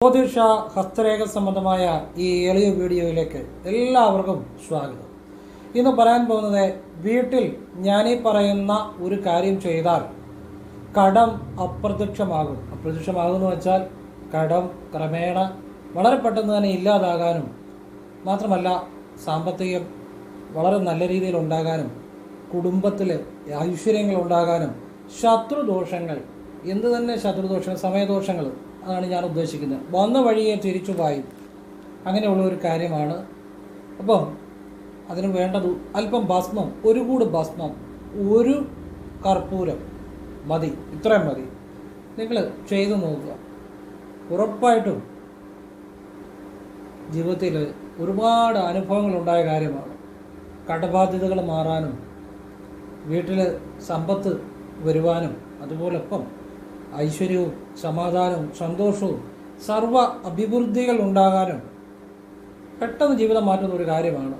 ജ്യോതിഷ ഹസ്തരേഖ സംബന്ധമായ ഈ എളിയ വീഡിയോയിലേക്ക് എല്ലാവർക്കും സ്വാഗതം. ഇന്ന് പറയാൻ പോകുന്നത് വീട്ടിൽ ഞാനീ പറയുന്ന ഒരു കാര്യം ചെയ്താൽ കടം അപ്രത്യക്ഷമാകും. അപ്രത്യക്ഷമാകും എന്ന് വെച്ചാൽ കടം ക്രമേണ വളരെ പെട്ടെന്ന് തന്നെ ഇല്ലാതാകാനും മാത്രമല്ല സാമ്പത്തികം വളരെ നല്ല രീതിയിൽ ഉണ്ടാകാനും കുടുംബത്തിൽ ഐശ്വര്യങ്ങൾ ഉണ്ടാകാനും ശത്രുദോഷങ്ങൾ എന്ത് തന്നെ ശത്രുദോഷങ്ങൾ സമയദോഷങ്ങൾ അതാണ് ഞാൻ ഉദ്ദേശിക്കുന്നത്. വന്ന വഴിയെ തിരിച്ചു പായും അങ്ങനെയുള്ള ഒരു കാര്യമാണ്. അപ്പോൾ അതിന് വേണ്ടത് അല്പം ഭസ്മം ഒരു കൂട് ഭസ്മം ഒരു കർപ്പൂരം മതി. ഇത്രയും മതി. നിങ്ങൾ ചെയ്തു നോക്കുക. ഉറപ്പായിട്ടും ജീവിതത്തിൽ ഒരുപാട് അനുഭവങ്ങൾ ഉണ്ടായ കാര്യമാണ്. കടബാധ്യതകൾ മാറാനും വീട്ടിൽ സമ്പത്ത് വരുവാനും അതുപോലൊപ്പം ഐശ്വര്യവും സമാധാനവും സന്തോഷവും സർവ അഭിവൃദ്ധികൾ ഉണ്ടാകാനും പെട്ടെന്ന് ജീവിതം മാറ്റുന്ന ഒരു കാര്യമാണ്.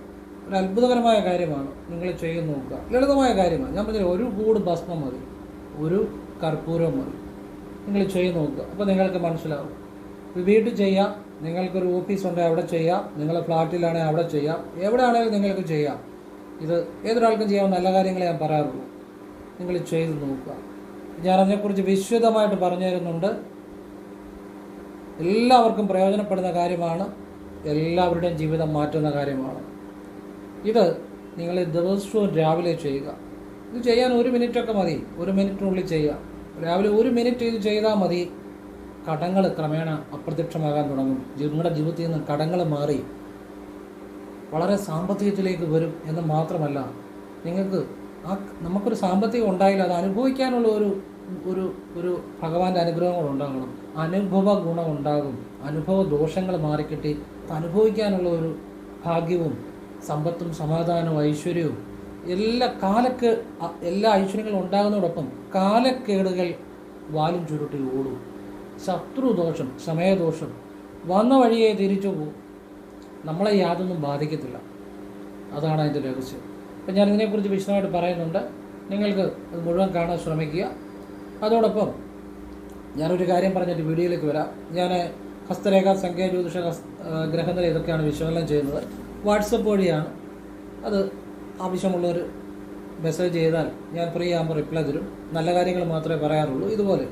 ഒരു അത്ഭുതകരമായ കാര്യമാണ് നിങ്ങൾ ചെയ്ത് നോക്കുക. ലളിതമായ കാര്യമാണ്. ഞാൻ പറഞ്ഞില്ല ഒരു കൂട് ഭസ്മം മതി. ഒരു കർപ്പൂരം മതി. നിങ്ങൾ ചെയ്ത് നോക്കുക. അപ്പോൾ നിങ്ങൾക്ക് മനസ്സിലാവും. വീട്ടിൽ ചെയ്യാം. നിങ്ങൾക്കൊരു ഓഫീസ് ഉണ്ടെങ്കിൽ അവിടെ ചെയ്യാം. നിങ്ങളെ ഫ്ലാറ്റിലാണെങ്കിൽ അവിടെ ചെയ്യാം. എവിടെയാണെങ്കിലും നിങ്ങൾക്ക് ചെയ്യാം. ഇത് ഏതൊരാൾക്കും ചെയ്യാവുന്ന നല്ല കാര്യങ്ങളെ ഞാൻ പറയാറുള്ളൂ. നിങ്ങൾ ചെയ്തു നോക്കുക. ഞാൻ അതിനെക്കുറിച്ച് വിശദമായിട്ട് പറഞ്ഞു തരുന്നുണ്ട് എല്ലാവർക്കും പ്രയോജനപ്പെടുന്ന കാര്യമാണ് എല്ലാവരുടെയും ജീവിതം മാറ്റുന്ന കാര്യമാണ്. ഇത് നിങ്ങൾ ദിവസവും രാവിലെ ചെയ്യുക. ഇത് ചെയ്യാൻ ഒരു മിനിറ്റൊക്കെ മതി ഒരു മിനിറ്റിനുള്ളിൽ ചെയ്യുക. രാവിലെ ഒരു മിനിറ്റ് ഇത് ചെയ്താൽ മതി. കടങ്ങൾ ക്രമേണ അപ്രത്യക്ഷമാകാൻ തുടങ്ങും. നിങ്ങളുടെ ജീവിതത്തിൽ നിന്ന് കടങ്ങൾ മാറി വളരെ സാമ്പത്തികത്തിലേക്ക് വരും എന്ന് മാത്രമല്ല നിങ്ങൾക്ക് ആ നമുക്കൊരു സാമ്പത്തികം ഉണ്ടായില്ല അത് അനുഭവിക്കാനുള്ള ഒരു ഒരു ഒരു ഭഗവാന്റെ അനുഗ്രഹങ്ങൾ ഉണ്ടാകണം അനുഭവ ഗുണം ഉണ്ടാകും അനുഭവ ദോഷങ്ങൾ മാറിക്കിട്ടി അനുഭവിക്കാനുള്ള ഒരു ഭാഗ്യവും സമ്പത്തും സമാധാനവും ഐശ്വര്യവും എല്ലാ കാലക്ക് എല്ലാ ഐശ്വര്യങ്ങളും ഉണ്ടാകുന്നതോടൊപ്പം കാലക്കേടുകൾ വാലും ചുരുട്ടി ഓടും. ശത്രുദോഷം സമയദോഷം വന്ന വഴിയെ തിരിച്ചു പോകും നമ്മളെ യാതൊന്നും ബാധിക്കത്തില്ല. അതാണ് അതിന്റെ രഹസ്യം. അപ്പം ഞാൻ ഇതിനെക്കുറിച്ച് വിശദമായിട്ട് പറയുന്നുണ്ട്. നിങ്ങൾക്ക് അത് മുഴുവൻ കാണാൻ ശ്രമിക്കുക. അതോടൊപ്പം ഞാനൊരു കാര്യം പറഞ്ഞിട്ട് വീഡിയോയിലേക്ക് വരാം. ഞാൻ ഹസ്തരേഖ സംഖ്യ ജ്യോതിഷ ഗ്രഹങ്ങൾ ഇതൊക്കെയാണ് വിശകലനം ചെയ്യുന്നത്. വാട്സപ്പ് വഴിയാണ് അത് ആവശ്യമുള്ളവർ മെസ്സേജ് ചെയ്താൽ ഞാൻ ഫ്രീ ആകുമ്പോൾ റിപ്ലൈ തരും. നല്ല കാര്യങ്ങൾ മാത്രമേ പറയാറുള്ളൂ. ഇതുപോലെ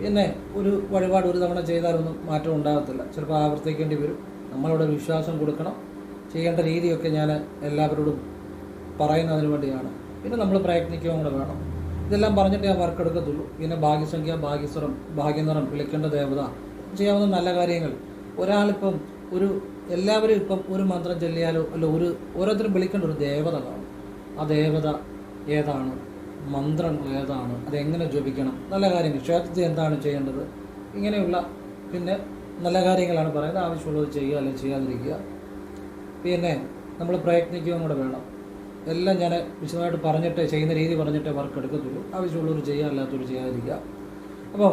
പിന്നെ ഒരു വഴിപാട് ഒരു തവണ ചെയ്താലൊന്നും മാറ്റം ഉണ്ടാകത്തില്ല. ചിലപ്പോൾ ആവർത്തിക്കേണ്ടി വരും. നമ്മളവിടെ വിശ്വാസം കൊടുക്കണം. ചെയ്യേണ്ട രീതിയൊക്കെ ഞാൻ എല്ലാവരോടും പറയുന്നതിന് വേണ്ടിയാണ്. പിന്നെ നമ്മൾ പ്രയത്നിക്കുകയും കൂടെ വേണം. ഇതെല്ലാം പറഞ്ഞിട്ട് ഞാൻ വർക്ക് എടുക്കത്തുള്ളൂ. പിന്നെ ഭാഗ്യസംഖ്യ ഭാഗ്യസ്വരം ഭാഗ്യനിറം വിളിക്കേണ്ട ദേവത ചെയ്യാവുന്ന നല്ല കാര്യങ്ങൾ. ഒരാളിപ്പം ഒരു എല്ലാവരും ഇപ്പം ഒരു മന്ത്രം ചൊല്ലിയാലോ അല്ല ഒരു ഓരോരുത്തരും വിളിക്കേണ്ട ഒരു ദേവത കാണും. ആ ദേവത ഏതാണ്? മന്ത്രങ്ങൾ ഏതാണ്? അതെങ്ങനെ ജപിക്കണം? നല്ല കാര്യങ്ങൾ. ക്ഷേത്രത്തിൽ എന്താണ് ചെയ്യേണ്ടത്? ഇങ്ങനെയുള്ള പിന്നെ നല്ല കാര്യങ്ങളാണ് പറയുന്നത്. ആവശ്യമുള്ളത് ചെയ്യുക അല്ലെങ്കിൽ ചെയ്യാതിരിക്കുക. പിന്നെ നമ്മൾ പ്രയത്നിക്കുകയും കൂടെ വേണം. എല്ലാം ഞാൻ വിശദമായിട്ട് പറഞ്ഞിട്ട് ചെയ്യുന്ന രീതി പറഞ്ഞിട്ടേ വർക്ക് എടുക്കത്തുള്ളൂ. ആവശ്യമുള്ളവർ ചെയ്യുക അല്ലാത്തവർ ചെയ്യാതിരിക്കുക. അപ്പോൾ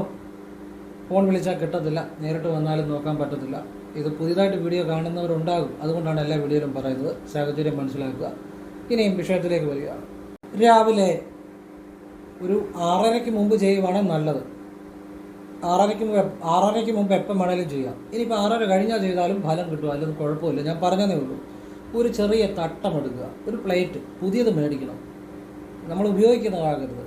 ഫോൺ വിളിച്ചാൽ കിട്ടത്തില്ല. നേരിട്ട് വന്നാലും നോക്കാൻ പറ്റത്തില്ല. ഇത് പുതിയതായിട്ട് വീഡിയോ കാണുന്നവരുണ്ടാകും. അതുകൊണ്ടാണ് എല്ലാ വീഡിയോയിലും പറയുന്നത്. സാഹചര്യം മനസ്സിലാക്കുക. ഇനിയും വിഷയത്തിലേക്ക് വരിക. രാവിലെ ഒരു ആറരയ്ക്ക് മുമ്പ് ചെയ്യുവാണ് നല്ലത്. ആറരയ്ക്ക് മുമ്പ് ആറരയ്ക്ക് മുമ്പ് എപ്പം വേണേലും ചെയ്യാം. ഇനിയിപ്പോൾ ആറര കഴിഞ്ഞാൽ ചെയ്താലും ഫലം കിട്ടും. അല്ലെങ്കിൽ കുഴപ്പമില്ല. ഞാൻ പറഞ്ഞതേ ഉള്ളൂ. ഒരു ചെറിയ തട്ടം എടുക്കുക. ഒരു പ്ലേറ്റ് പുതിയത് മേടിക്കണം. നമ്മൾ ഉപയോഗിക്കുന്നതാകരുത്.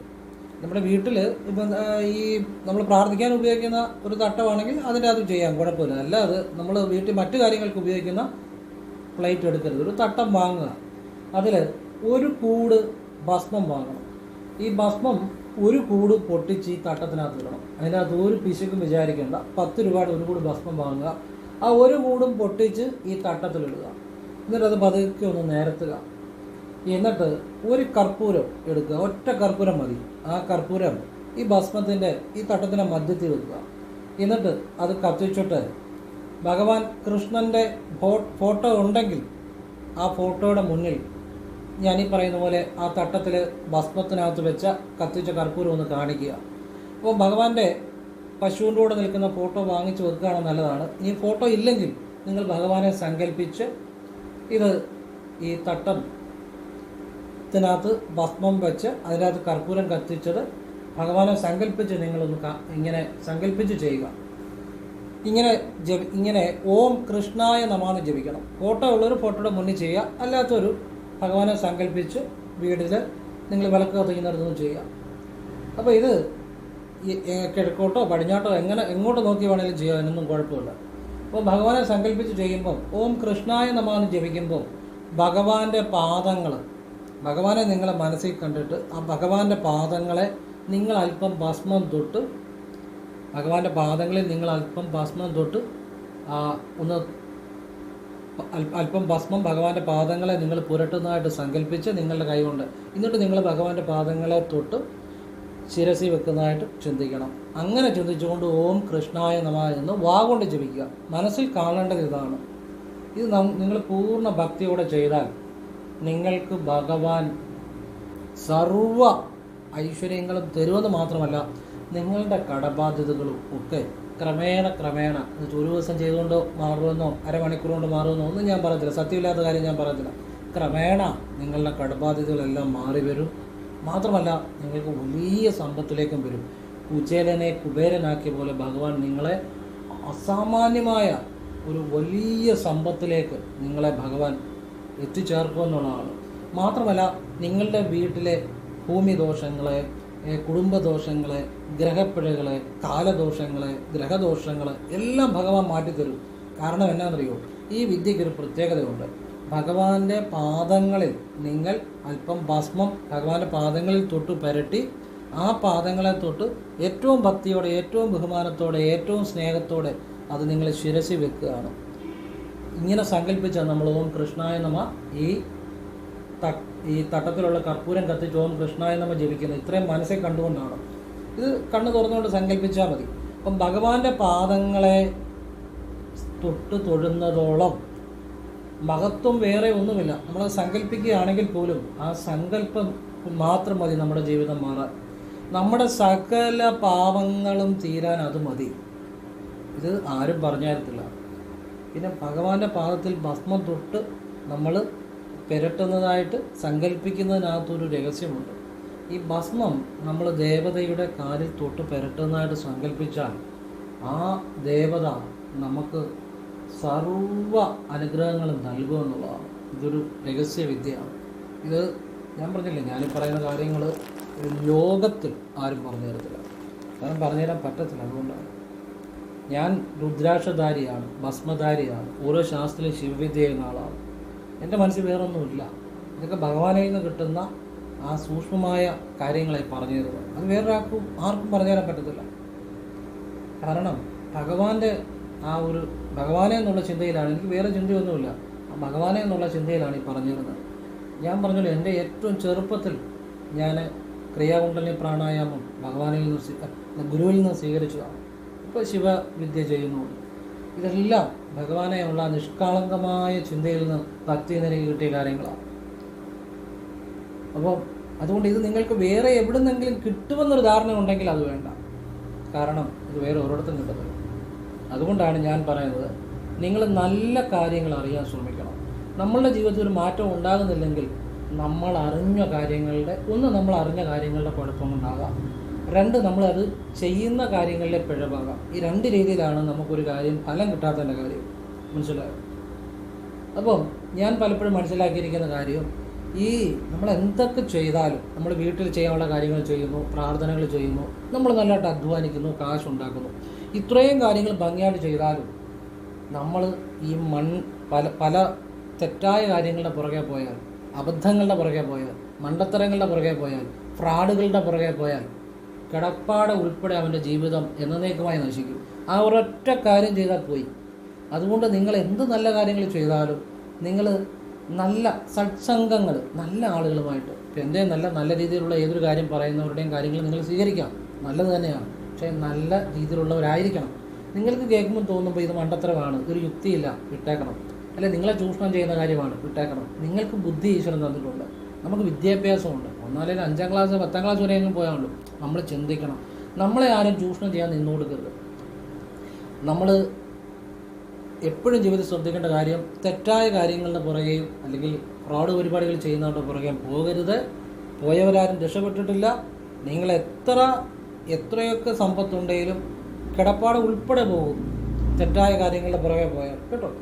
നമ്മുടെ വീട്ടിൽ ഇപ്പം ഈ നമ്മൾ പ്രാർത്ഥിക്കാൻ ഉപയോഗിക്കുന്ന ഒരു തട്ടമാണെങ്കിൽ അതിന്റെ അത് ചെയ്യാം. കുഴപ്പമില്ല. അല്ലാതെ നമ്മൾ വീട്ടിൽ മറ്റു കാര്യങ്ങൾക്ക് ഉപയോഗിക്കുന്ന പ്ലേറ്റ് എടുക്കരുത്. ഒരു തട്ടം വാങ്ങുക. അതിൽ ഒരു കൂട് ഭസ്മം വാങ്ങണം. ഈ ഭസ്മം ഒരു കൂട് പൊട്ടിച്ച് ഈ തട്ടത്തിനകത്ത് ഇടണം. അതിനകത്ത് ഒരു പിശുക്കും വിചാരിക്കേണ്ട. പത്ത് രൂപയുടെ ഒരു കൂട് ഭസ്മം വാങ്ങുക. ആ ഒരു കൂടും പൊട്ടിച്ച് ഈ തട്ടത്തിലിടുക. എന്നിട്ട് അത് പതുക്കെ ഒന്ന് നേരത്തുക. എന്നിട്ട് ഒരു കർപ്പൂരം എടുക്കുക. ഒറ്റ കർപ്പൂരം മതി. ആ കർപ്പൂരം ഈ ഭസ്മത്തിന്റെ ഈ തട്ടത്തിന്റെ മധ്യത്തിൽ വെക്കുക. എന്നിട്ട് അത് കത്തിച്ചിട്ട് ഭഗവാൻ കൃഷ്ണന്റെ ഫോട്ടോ ഉണ്ടെങ്കിൽ ആ ഫോട്ടോയുടെ മുന്നിൽ ഞാൻ ഈ പറയുന്ന പോലെ ആ തട്ടത്തിൽ ഭസ്മത്തിനകത്ത് വെച്ച കത്തിച്ച കർപ്പൂരം ഒന്ന് കാണിക്കുക. അപ്പോൾ ഭഗവാന്റെ പശുവിന്റെ കൂടെ നിൽക്കുന്ന ഫോട്ടോ വാങ്ങിച്ച് വെക്കുകയാണ് നല്ലതാണ്. ഈ ഫോട്ടോ ഇല്ലെങ്കിൽ നിങ്ങൾ ഭഗവാനെ സങ്കല്പിച്ച് ഇത് ഈ തട്ടം ഇതിനകത്ത് ഭസ്മം വെച്ച് അതിനകത്ത് കർപ്പൂരം കത്തിച്ചത് ഭഗവാനെ സങ്കല്പിച്ച് നിങ്ങളൊന്ന് ഇങ്ങനെ സങ്കല്പിച്ച് ചെയ്യുക. ഇങ്ങനെ ജപി ഇങ്ങനെ ഓം കൃഷ്ണായ നമാന്ന് ജപിക്കണം. ഫോട്ടോ ഉള്ളൊരു ഫോട്ടോയുടെ മുന്നിൽ ചെയ്യുക. അല്ലാത്തൊരു ഭഗവാനെ സങ്കല്പിച്ച് വീട്ടിൽ നിങ്ങൾ വിളക്ക് കത്തിക്കുന്നിടത്തൊന്നും ചെയ്യുക. അപ്പോൾ ഇത് കിഴക്കോട്ടോ പടിഞ്ഞാട്ടോ എങ്ങനെ എങ്ങോട്ട് നോക്കി വേണമെങ്കിലും ചെയ്യുക അതിനൊന്നും കുഴപ്പമില്ല. അപ്പോൾ ഭഗവാനെ സങ്കല്പിച്ച് ചെയ്യുമ്പോൾ ഓം കൃഷ്ണായ നമാന്ന് ജപിക്കുമ്പോൾ ഭഗവാന്റെ പാദങ്ങൾ ഭഗവാനെ നിങ്ങളെ മനസ്സിൽ കണ്ടിട്ട് ആ ഭഗവാന്റെ പാദങ്ങളെ നിങ്ങൾ അല്പം ഭസ്മം തൊട്ട് ഭഗവാന്റെ പാദങ്ങളിൽ നിങ്ങൾ അല്പം ഭസ്മം തൊട്ട് ഒന്ന് അല്പം ഭസ്മം ഭഗവാന്റെ പാദങ്ങളെ നിങ്ങൾ പുരട്ടുന്നതായിട്ട് സങ്കല്പിച്ച് നിങ്ങളുടെ കൈകൊണ്ട് എന്നിട്ട് നിങ്ങൾ ഭഗവാന്റെ പാദങ്ങളെ തൊട്ട് ശിരസി വെക്കുന്നതായിട്ട് ചിന്തിക്കണം. അങ്ങനെ ചിന്തിച്ചുകൊണ്ട് ഓം കൃഷ്ണായ നമ എന്ന് വാ കൊണ്ട് ജപിക്കുക. മനസ്സിൽ കാണേണ്ടത് ഇതാണ്. ഇത് നിങ്ങൾ പൂർണ ഭക്തിയോടെ ചെയ്താൽ നിങ്ങൾക്ക് ഭഗവാൻ സർവ ഐശ്വര്യങ്ങളും തരുമെന്ന് മാത്രമല്ല നിങ്ങളുടെ കടബാധ്യതകളും ഒക്കെ ക്രമേണ ക്രമേണ ഒരു ദിവസം ചെയ്തുകൊണ്ട് മാറുമെന്നോ അരമണിക്കൂർ കൊണ്ട് മാറുമെന്നോ ഒന്നും ഞാൻ പറയത്തില്ല സത്യമില്ലാത്ത കാര്യം ഞാൻ പറയത്തില്ല ക്രമേണ നിങ്ങളുടെ കടബാധ്യതകളെല്ലാം മാറി വരും. മാത്രമല്ല നിങ്ങൾക്ക് വലിയ സമ്പത്തിലേക്കും വരും. കുചേലനെ കുബേരനാക്കിയ പോലെ ഭഗവാൻ നിങ്ങളെ അസാമാന്യമായ ഒരു വലിയ സമ്പത്തിലേക്ക് നിങ്ങളെ ഭഗവാൻ എത്തിച്ചേർക്കുമെന്നുള്ളതാണ് മാത്രമല്ല നിങ്ങളുടെ വീട്ടിലെ ഭൂമി ദോഷങ്ങളെ കുടുംബദോഷങ്ങളെ ഗ്രഹപ്പിഴകളെ കാലദോഷങ്ങളെ ഗ്രഹദോഷങ്ങളെ എല്ലാം ഭഗവാൻ മാറ്റിത്തരും. കാരണം എന്നാണെന്നറിയോ ഈ വിദ്യയ്ക്ക് ഒരു പ്രത്യേകതയുണ്ട്. ഭഗവാന്റെ പാദങ്ങളിൽ നിങ്ങൾ അല്പം ഭസ്മം ഭഗവാന്റെ പാദങ്ങളിൽ തൊട്ട് പുരട്ടി ആ പാദങ്ങളെ തൊട്ട് ഏറ്റവും ഭക്തിയോടെ ഏറ്റവും ബഹുമാനത്തോടെ ഏറ്റവും സ്നേഹത്തോടെ അത് നിങ്ങൾ ശിരസി വെക്കുകയാണ്. ഇങ്ങനെ സങ്കല്പിച്ച നമ്മൾ ഓം കൃഷ്ണായ നമ ഈ ഈ തട്ടത്തിലുള്ള കർപ്പൂരം കത്തിച്ച് ഓം കൃഷ്ണായ നമ ജപിക്കുന്നത് ഇത്രയും മനസ്സിൽ കണ്ടുകൊണ്ടാണ്. ഇത് കണ്ണു തുറന്നുകൊണ്ട് സങ്കല്പിച്ചാൽ മതി. അപ്പം ഭഗവാന്റെ പാദങ്ങളെ തൊട്ട് തൊഴുന്നതോളം മഹത്വം വേറെ ഒന്നുമില്ല. നമ്മൾ സങ്കല്പിക്കുകയാണെങ്കിൽ പോലും ആ സങ്കല്പം മാത്രം മതി നമ്മുടെ ജീവിതം മാറാൻ. നമ്മുടെ സകല പാപങ്ങളും തീരാൻ അത് മതി. ഇത് ആരും പറഞ്ഞായിരത്തില്ല പിന്നെ ഭഗവാന്റെ പാദത്തിൽ ഭസ്മം തൊട്ട് നമ്മൾ പുരട്ടുന്നതായിട്ട് സങ്കല്പിക്കുന്നതിനകത്തൊരു രഹസ്യമുണ്ട്. ഈ ഭസ്മം നമ്മൾ ദേവതയുടെ കാലിൽ തൊട്ട് പുരട്ടുന്നതായിട്ട് സങ്കല്പിച്ചാൽ ആ ദേവത നമുക്ക് സർവ അനുഗ്രഹങ്ങളും നൽകുമെന്നുള്ളതാണ് ഇതൊരു രഹസ്യവിദ്യയാണ്. ഇത് ഞാൻ പറഞ്ഞില്ലേ ഞാൻ പറയുന്ന കാര്യങ്ങൾ ലോകത്തിൽ ആരും പറഞ്ഞു തരത്തില്ല. കാരണം പറഞ്ഞു തരാൻ പറ്റത്തില്ല അതുകൊണ്ടാണ്. ഞാൻ രുദ്രാക്ഷധാരിയാണ് ഭസ്മധാരിയാണ് ഓരോ ശാസ്ത്രത്തിലും ശിവവിദ്യ ചെയ്യുന്ന ആളാണ്. എന്റെ മനസ്സിൽ വേറൊന്നുമില്ല. ഇതൊക്കെ ഭഗവാനിൽ നിന്ന് കിട്ടുന്ന ആ സൂക്ഷ്മമായ കാര്യങ്ങളെ പറഞ്ഞു തരുന്നത് അത് വേറൊരാൾക്കും ആർക്കും പറഞ്ഞു തരാൻ പറ്റത്തില്ല. കാരണം ഭഗവാന്റെ ആ ഒരു ഭഗവാനെ എന്നുള്ള ചിന്തയിലാണ് എനിക്ക് വേറെ ചിന്തയൊന്നുമില്ല. ആ ഭഗവാനെ എന്നുള്ള ചിന്തയിലാണ് ഈ പറഞ്ഞിരുന്നത്. ഞാൻ പറഞ്ഞല്ലോ എന്റെ ഏറ്റവും ചെറുപ്പത്തിൽ ഞാൻ ക്രിയാകുണ്ടലിനി പ്രാണായാമം. ഭഗവാനിൽ നിന്ന് ഗുരുവിൽ നിന്ന് സ്വീകരിച്ചതാണ്. ഇപ്പോൾ ശിവവിദ്യ ചെയ്യുന്നു. ഇതെല്ലാം ഭഗവാനെ ഉള്ള നിഷ്കളങ്കമായ ചിന്തയിൽ നിന്ന് ഭക്തി നിരക്ക് കിട്ടിയ കാര്യങ്ങളാണ്. അപ്പോൾ അതുകൊണ്ട് ഇത് നിങ്ങൾക്ക് വേറെ എവിടുന്നെങ്കിലും കിട്ടുമെന്നൊരു ധാരണ ഉണ്ടെങ്കിൽ അത് വേണ്ട. കാരണം ഇത് വേറെ ഒരിടത്തും കിട്ടുന്നത് അതുകൊണ്ടാണ് ഞാൻ പറയുന്നത് നിങ്ങൾ നല്ല കാര്യങ്ങൾ അറിയാൻ ശ്രമിക്കണം. നമ്മളുടെ ജീവിതത്തിൽ ഒരു മാറ്റം ഉണ്ടാകുന്നില്ലെങ്കിൽ നമ്മൾ അറിഞ്ഞ കാര്യങ്ങളുടെ ഒന്ന് നമ്മൾ അറിഞ്ഞ കാര്യങ്ങളുടെ കുഴപ്പമുണ്ടാകാം. രണ്ട് നമ്മളത് ചെയ്യുന്ന കാര്യങ്ങളിലെ പിഴവാകാം. ഈ രണ്ട് രീതിയിലാണ് നമുക്കൊരു കാര്യം ഫലം കിട്ടാത്തതിന്റെ കാര്യം. മനസ്സിലായോ? അപ്പം ഞാൻ പലപ്പോഴും മനസ്സിലാക്കിയിരിക്കുന്ന കാര്യം ഈ നമ്മൾ എന്തൊക്കെ ചെയ്താലും നമ്മൾ വീട്ടിൽ ചെയ്യാനുള്ള കാര്യങ്ങൾ ചെയ്യുന്നു പ്രാർത്ഥനകൾ ചെയ്യുന്നു നമ്മൾ നല്ലതായിട്ട് അധ്വാനിക്കുന്നു കാശുണ്ടാക്കുന്നു ഇത്രയും കാര്യങ്ങൾ ഭംഗിയായിട്ട് ചെയ്താലും നമ്മൾ ഈ മൺ പല പല തെറ്റായ കാര്യങ്ങളുടെ പുറകെ പോയാൽ അബദ്ധങ്ങളുടെ പുറകെ പോയാൽ മണ്ടത്തരങ്ങളുടെ പുറകെ പോയാൽ ഫ്രാഡുകളുടെ പുറകെ പോയാൽ കിടപ്പാട് ഉൾപ്പെടെ അവന്റെ ജീവിതം എന്നേക്കുമായി നശിക്കും. ആ ഒരൊറ്റ കാര്യം ചെയ്താൽ പോയി. അതുകൊണ്ട് നിങ്ങൾ എന്ത് നല്ല കാര്യങ്ങൾ ചെയ്താലും നിങ്ങൾ നല്ല സത്സംഗങ്ങൾ നല്ല ആളുകളുമായിട്ട് ഇപ്പം എന്റെ നല്ല നല്ല രീതിയിലുള്ള ഏതൊരു കാര്യം പറയുന്നവരുടെയും കാര്യങ്ങൾ നിങ്ങൾ സ്വീകരിക്കാം. നല്ലത് തന്നെയാണ്. പക്ഷേ നല്ല രീതിയിലുള്ളവരായിരിക്കണം. നിങ്ങൾക്ക് കേൾക്കുമ്പോൾ തോന്നുമ്പോൾ ഇത് മണ്ടത്തരമാണ് ഇതൊരു യുക്തിയില്ല വിട്ടേക്കണം. അല്ലെ നിങ്ങളെ ചൂഷണം ചെയ്യുന്ന കാര്യമാണ്. വിട്ടേക്കണം. നിങ്ങൾക്ക് ബുദ്ധി ഈശ്വരൻ തന്നിട്ടുണ്ട്. നമുക്ക് വിദ്യാഭ്യാസമുണ്ട്. ഒന്നാലും അഞ്ചാം ക്ലാസ് പത്താം ക്ലാസ് വരെയെങ്കിലും പോയാണല്ലോ നമ്മൾ ചിന്തിക്കണം. നമ്മളെ ആരും ചൂഷണം ചെയ്യാൻ നിന്നു കൊടുക്കരുത് നമ്മൾ എപ്പോഴും ജീവിതത്തിൽ ശ്രദ്ധിക്കേണ്ട കാര്യം തെറ്റായ കാര്യങ്ങളുടെ പുറകെയും അല്ലെങ്കിൽ ഫ്രോഡ് പരിപാടികൾ ചെയ്യുന്നവരുടെ പുറകെയും പോകരുത്. പോയവരാരും രക്ഷപ്പെട്ടിട്ടില്ല. നിങ്ങൾ എത്ര എത്രയൊക്കെ സമ്പത്തുണ്ടെങ്കിലും കിടപ്പാട് ഉൾപ്പെടെ പോകും. തെറ്റായ കാര്യങ്ങളുടെ പുറകെ പോയാൽ. കേട്ടോ?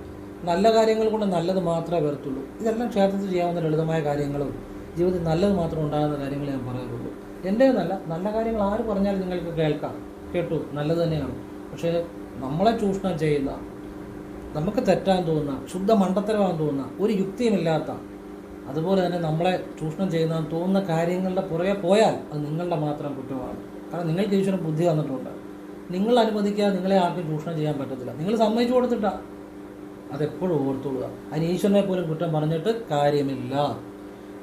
നല്ല കാര്യങ്ങൾ കൊണ്ട് നല്ലത് മാത്രമേ വരത്തുള്ളൂ. ഇതെല്ലാം ക്ഷേത്രത്തിൽ ചെയ്യാവുന്ന ലളിതമായ കാര്യങ്ങളും ജീവിതത്തിൽ നല്ലത് മാത്രം ഉണ്ടാകുന്ന കാര്യങ്ങളെ ഞാൻ പറയാറുള്ളൂ. എന്റെ നല്ല നല്ല കാര്യങ്ങൾ ആര് പറഞ്ഞാലും നിങ്ങൾക്ക് കേൾക്കാം. കേട്ടു നല്ലത് തന്നെയാണ്. പക്ഷേ നമ്മളെ ചൂഷണം ചെയ്യുന്ന നമുക്ക് തെറ്റാൻ തോന്നുന്ന ശുദ്ധ മണ്ടത്തരമാകാൻ തോന്നുന്ന ഒരു യുക്തിയുമില്ലാത്ത അതുപോലെ തന്നെ നമ്മളെ ചൂഷണം ചെയ്യുന്ന തോന്നുന്ന കാര്യങ്ങളുടെ പുറകെ പോയാൽ അത് നിങ്ങളുടെ മാത്രം കുറ്റമാണ്. കാരണം നിങ്ങൾക്ക് ഈശ്വരൻ ബുദ്ധി തന്നിട്ടുണ്ട്. നിങ്ങൾ അനുവദിക്കാതെ നിങ്ങളെ ആർക്കും ചൂഷണം ചെയ്യാൻ പറ്റത്തില്ല. നിങ്ങൾ സമ്മതിച്ചു കൊടുത്തിട്ടാ. അതെപ്പോഴും ഓർത്തുകൊള്ളുക. അതിന് ഈശ്വരനെ പോലും കുറ്റം പറഞ്ഞിട്ട് കാര്യമില്ല.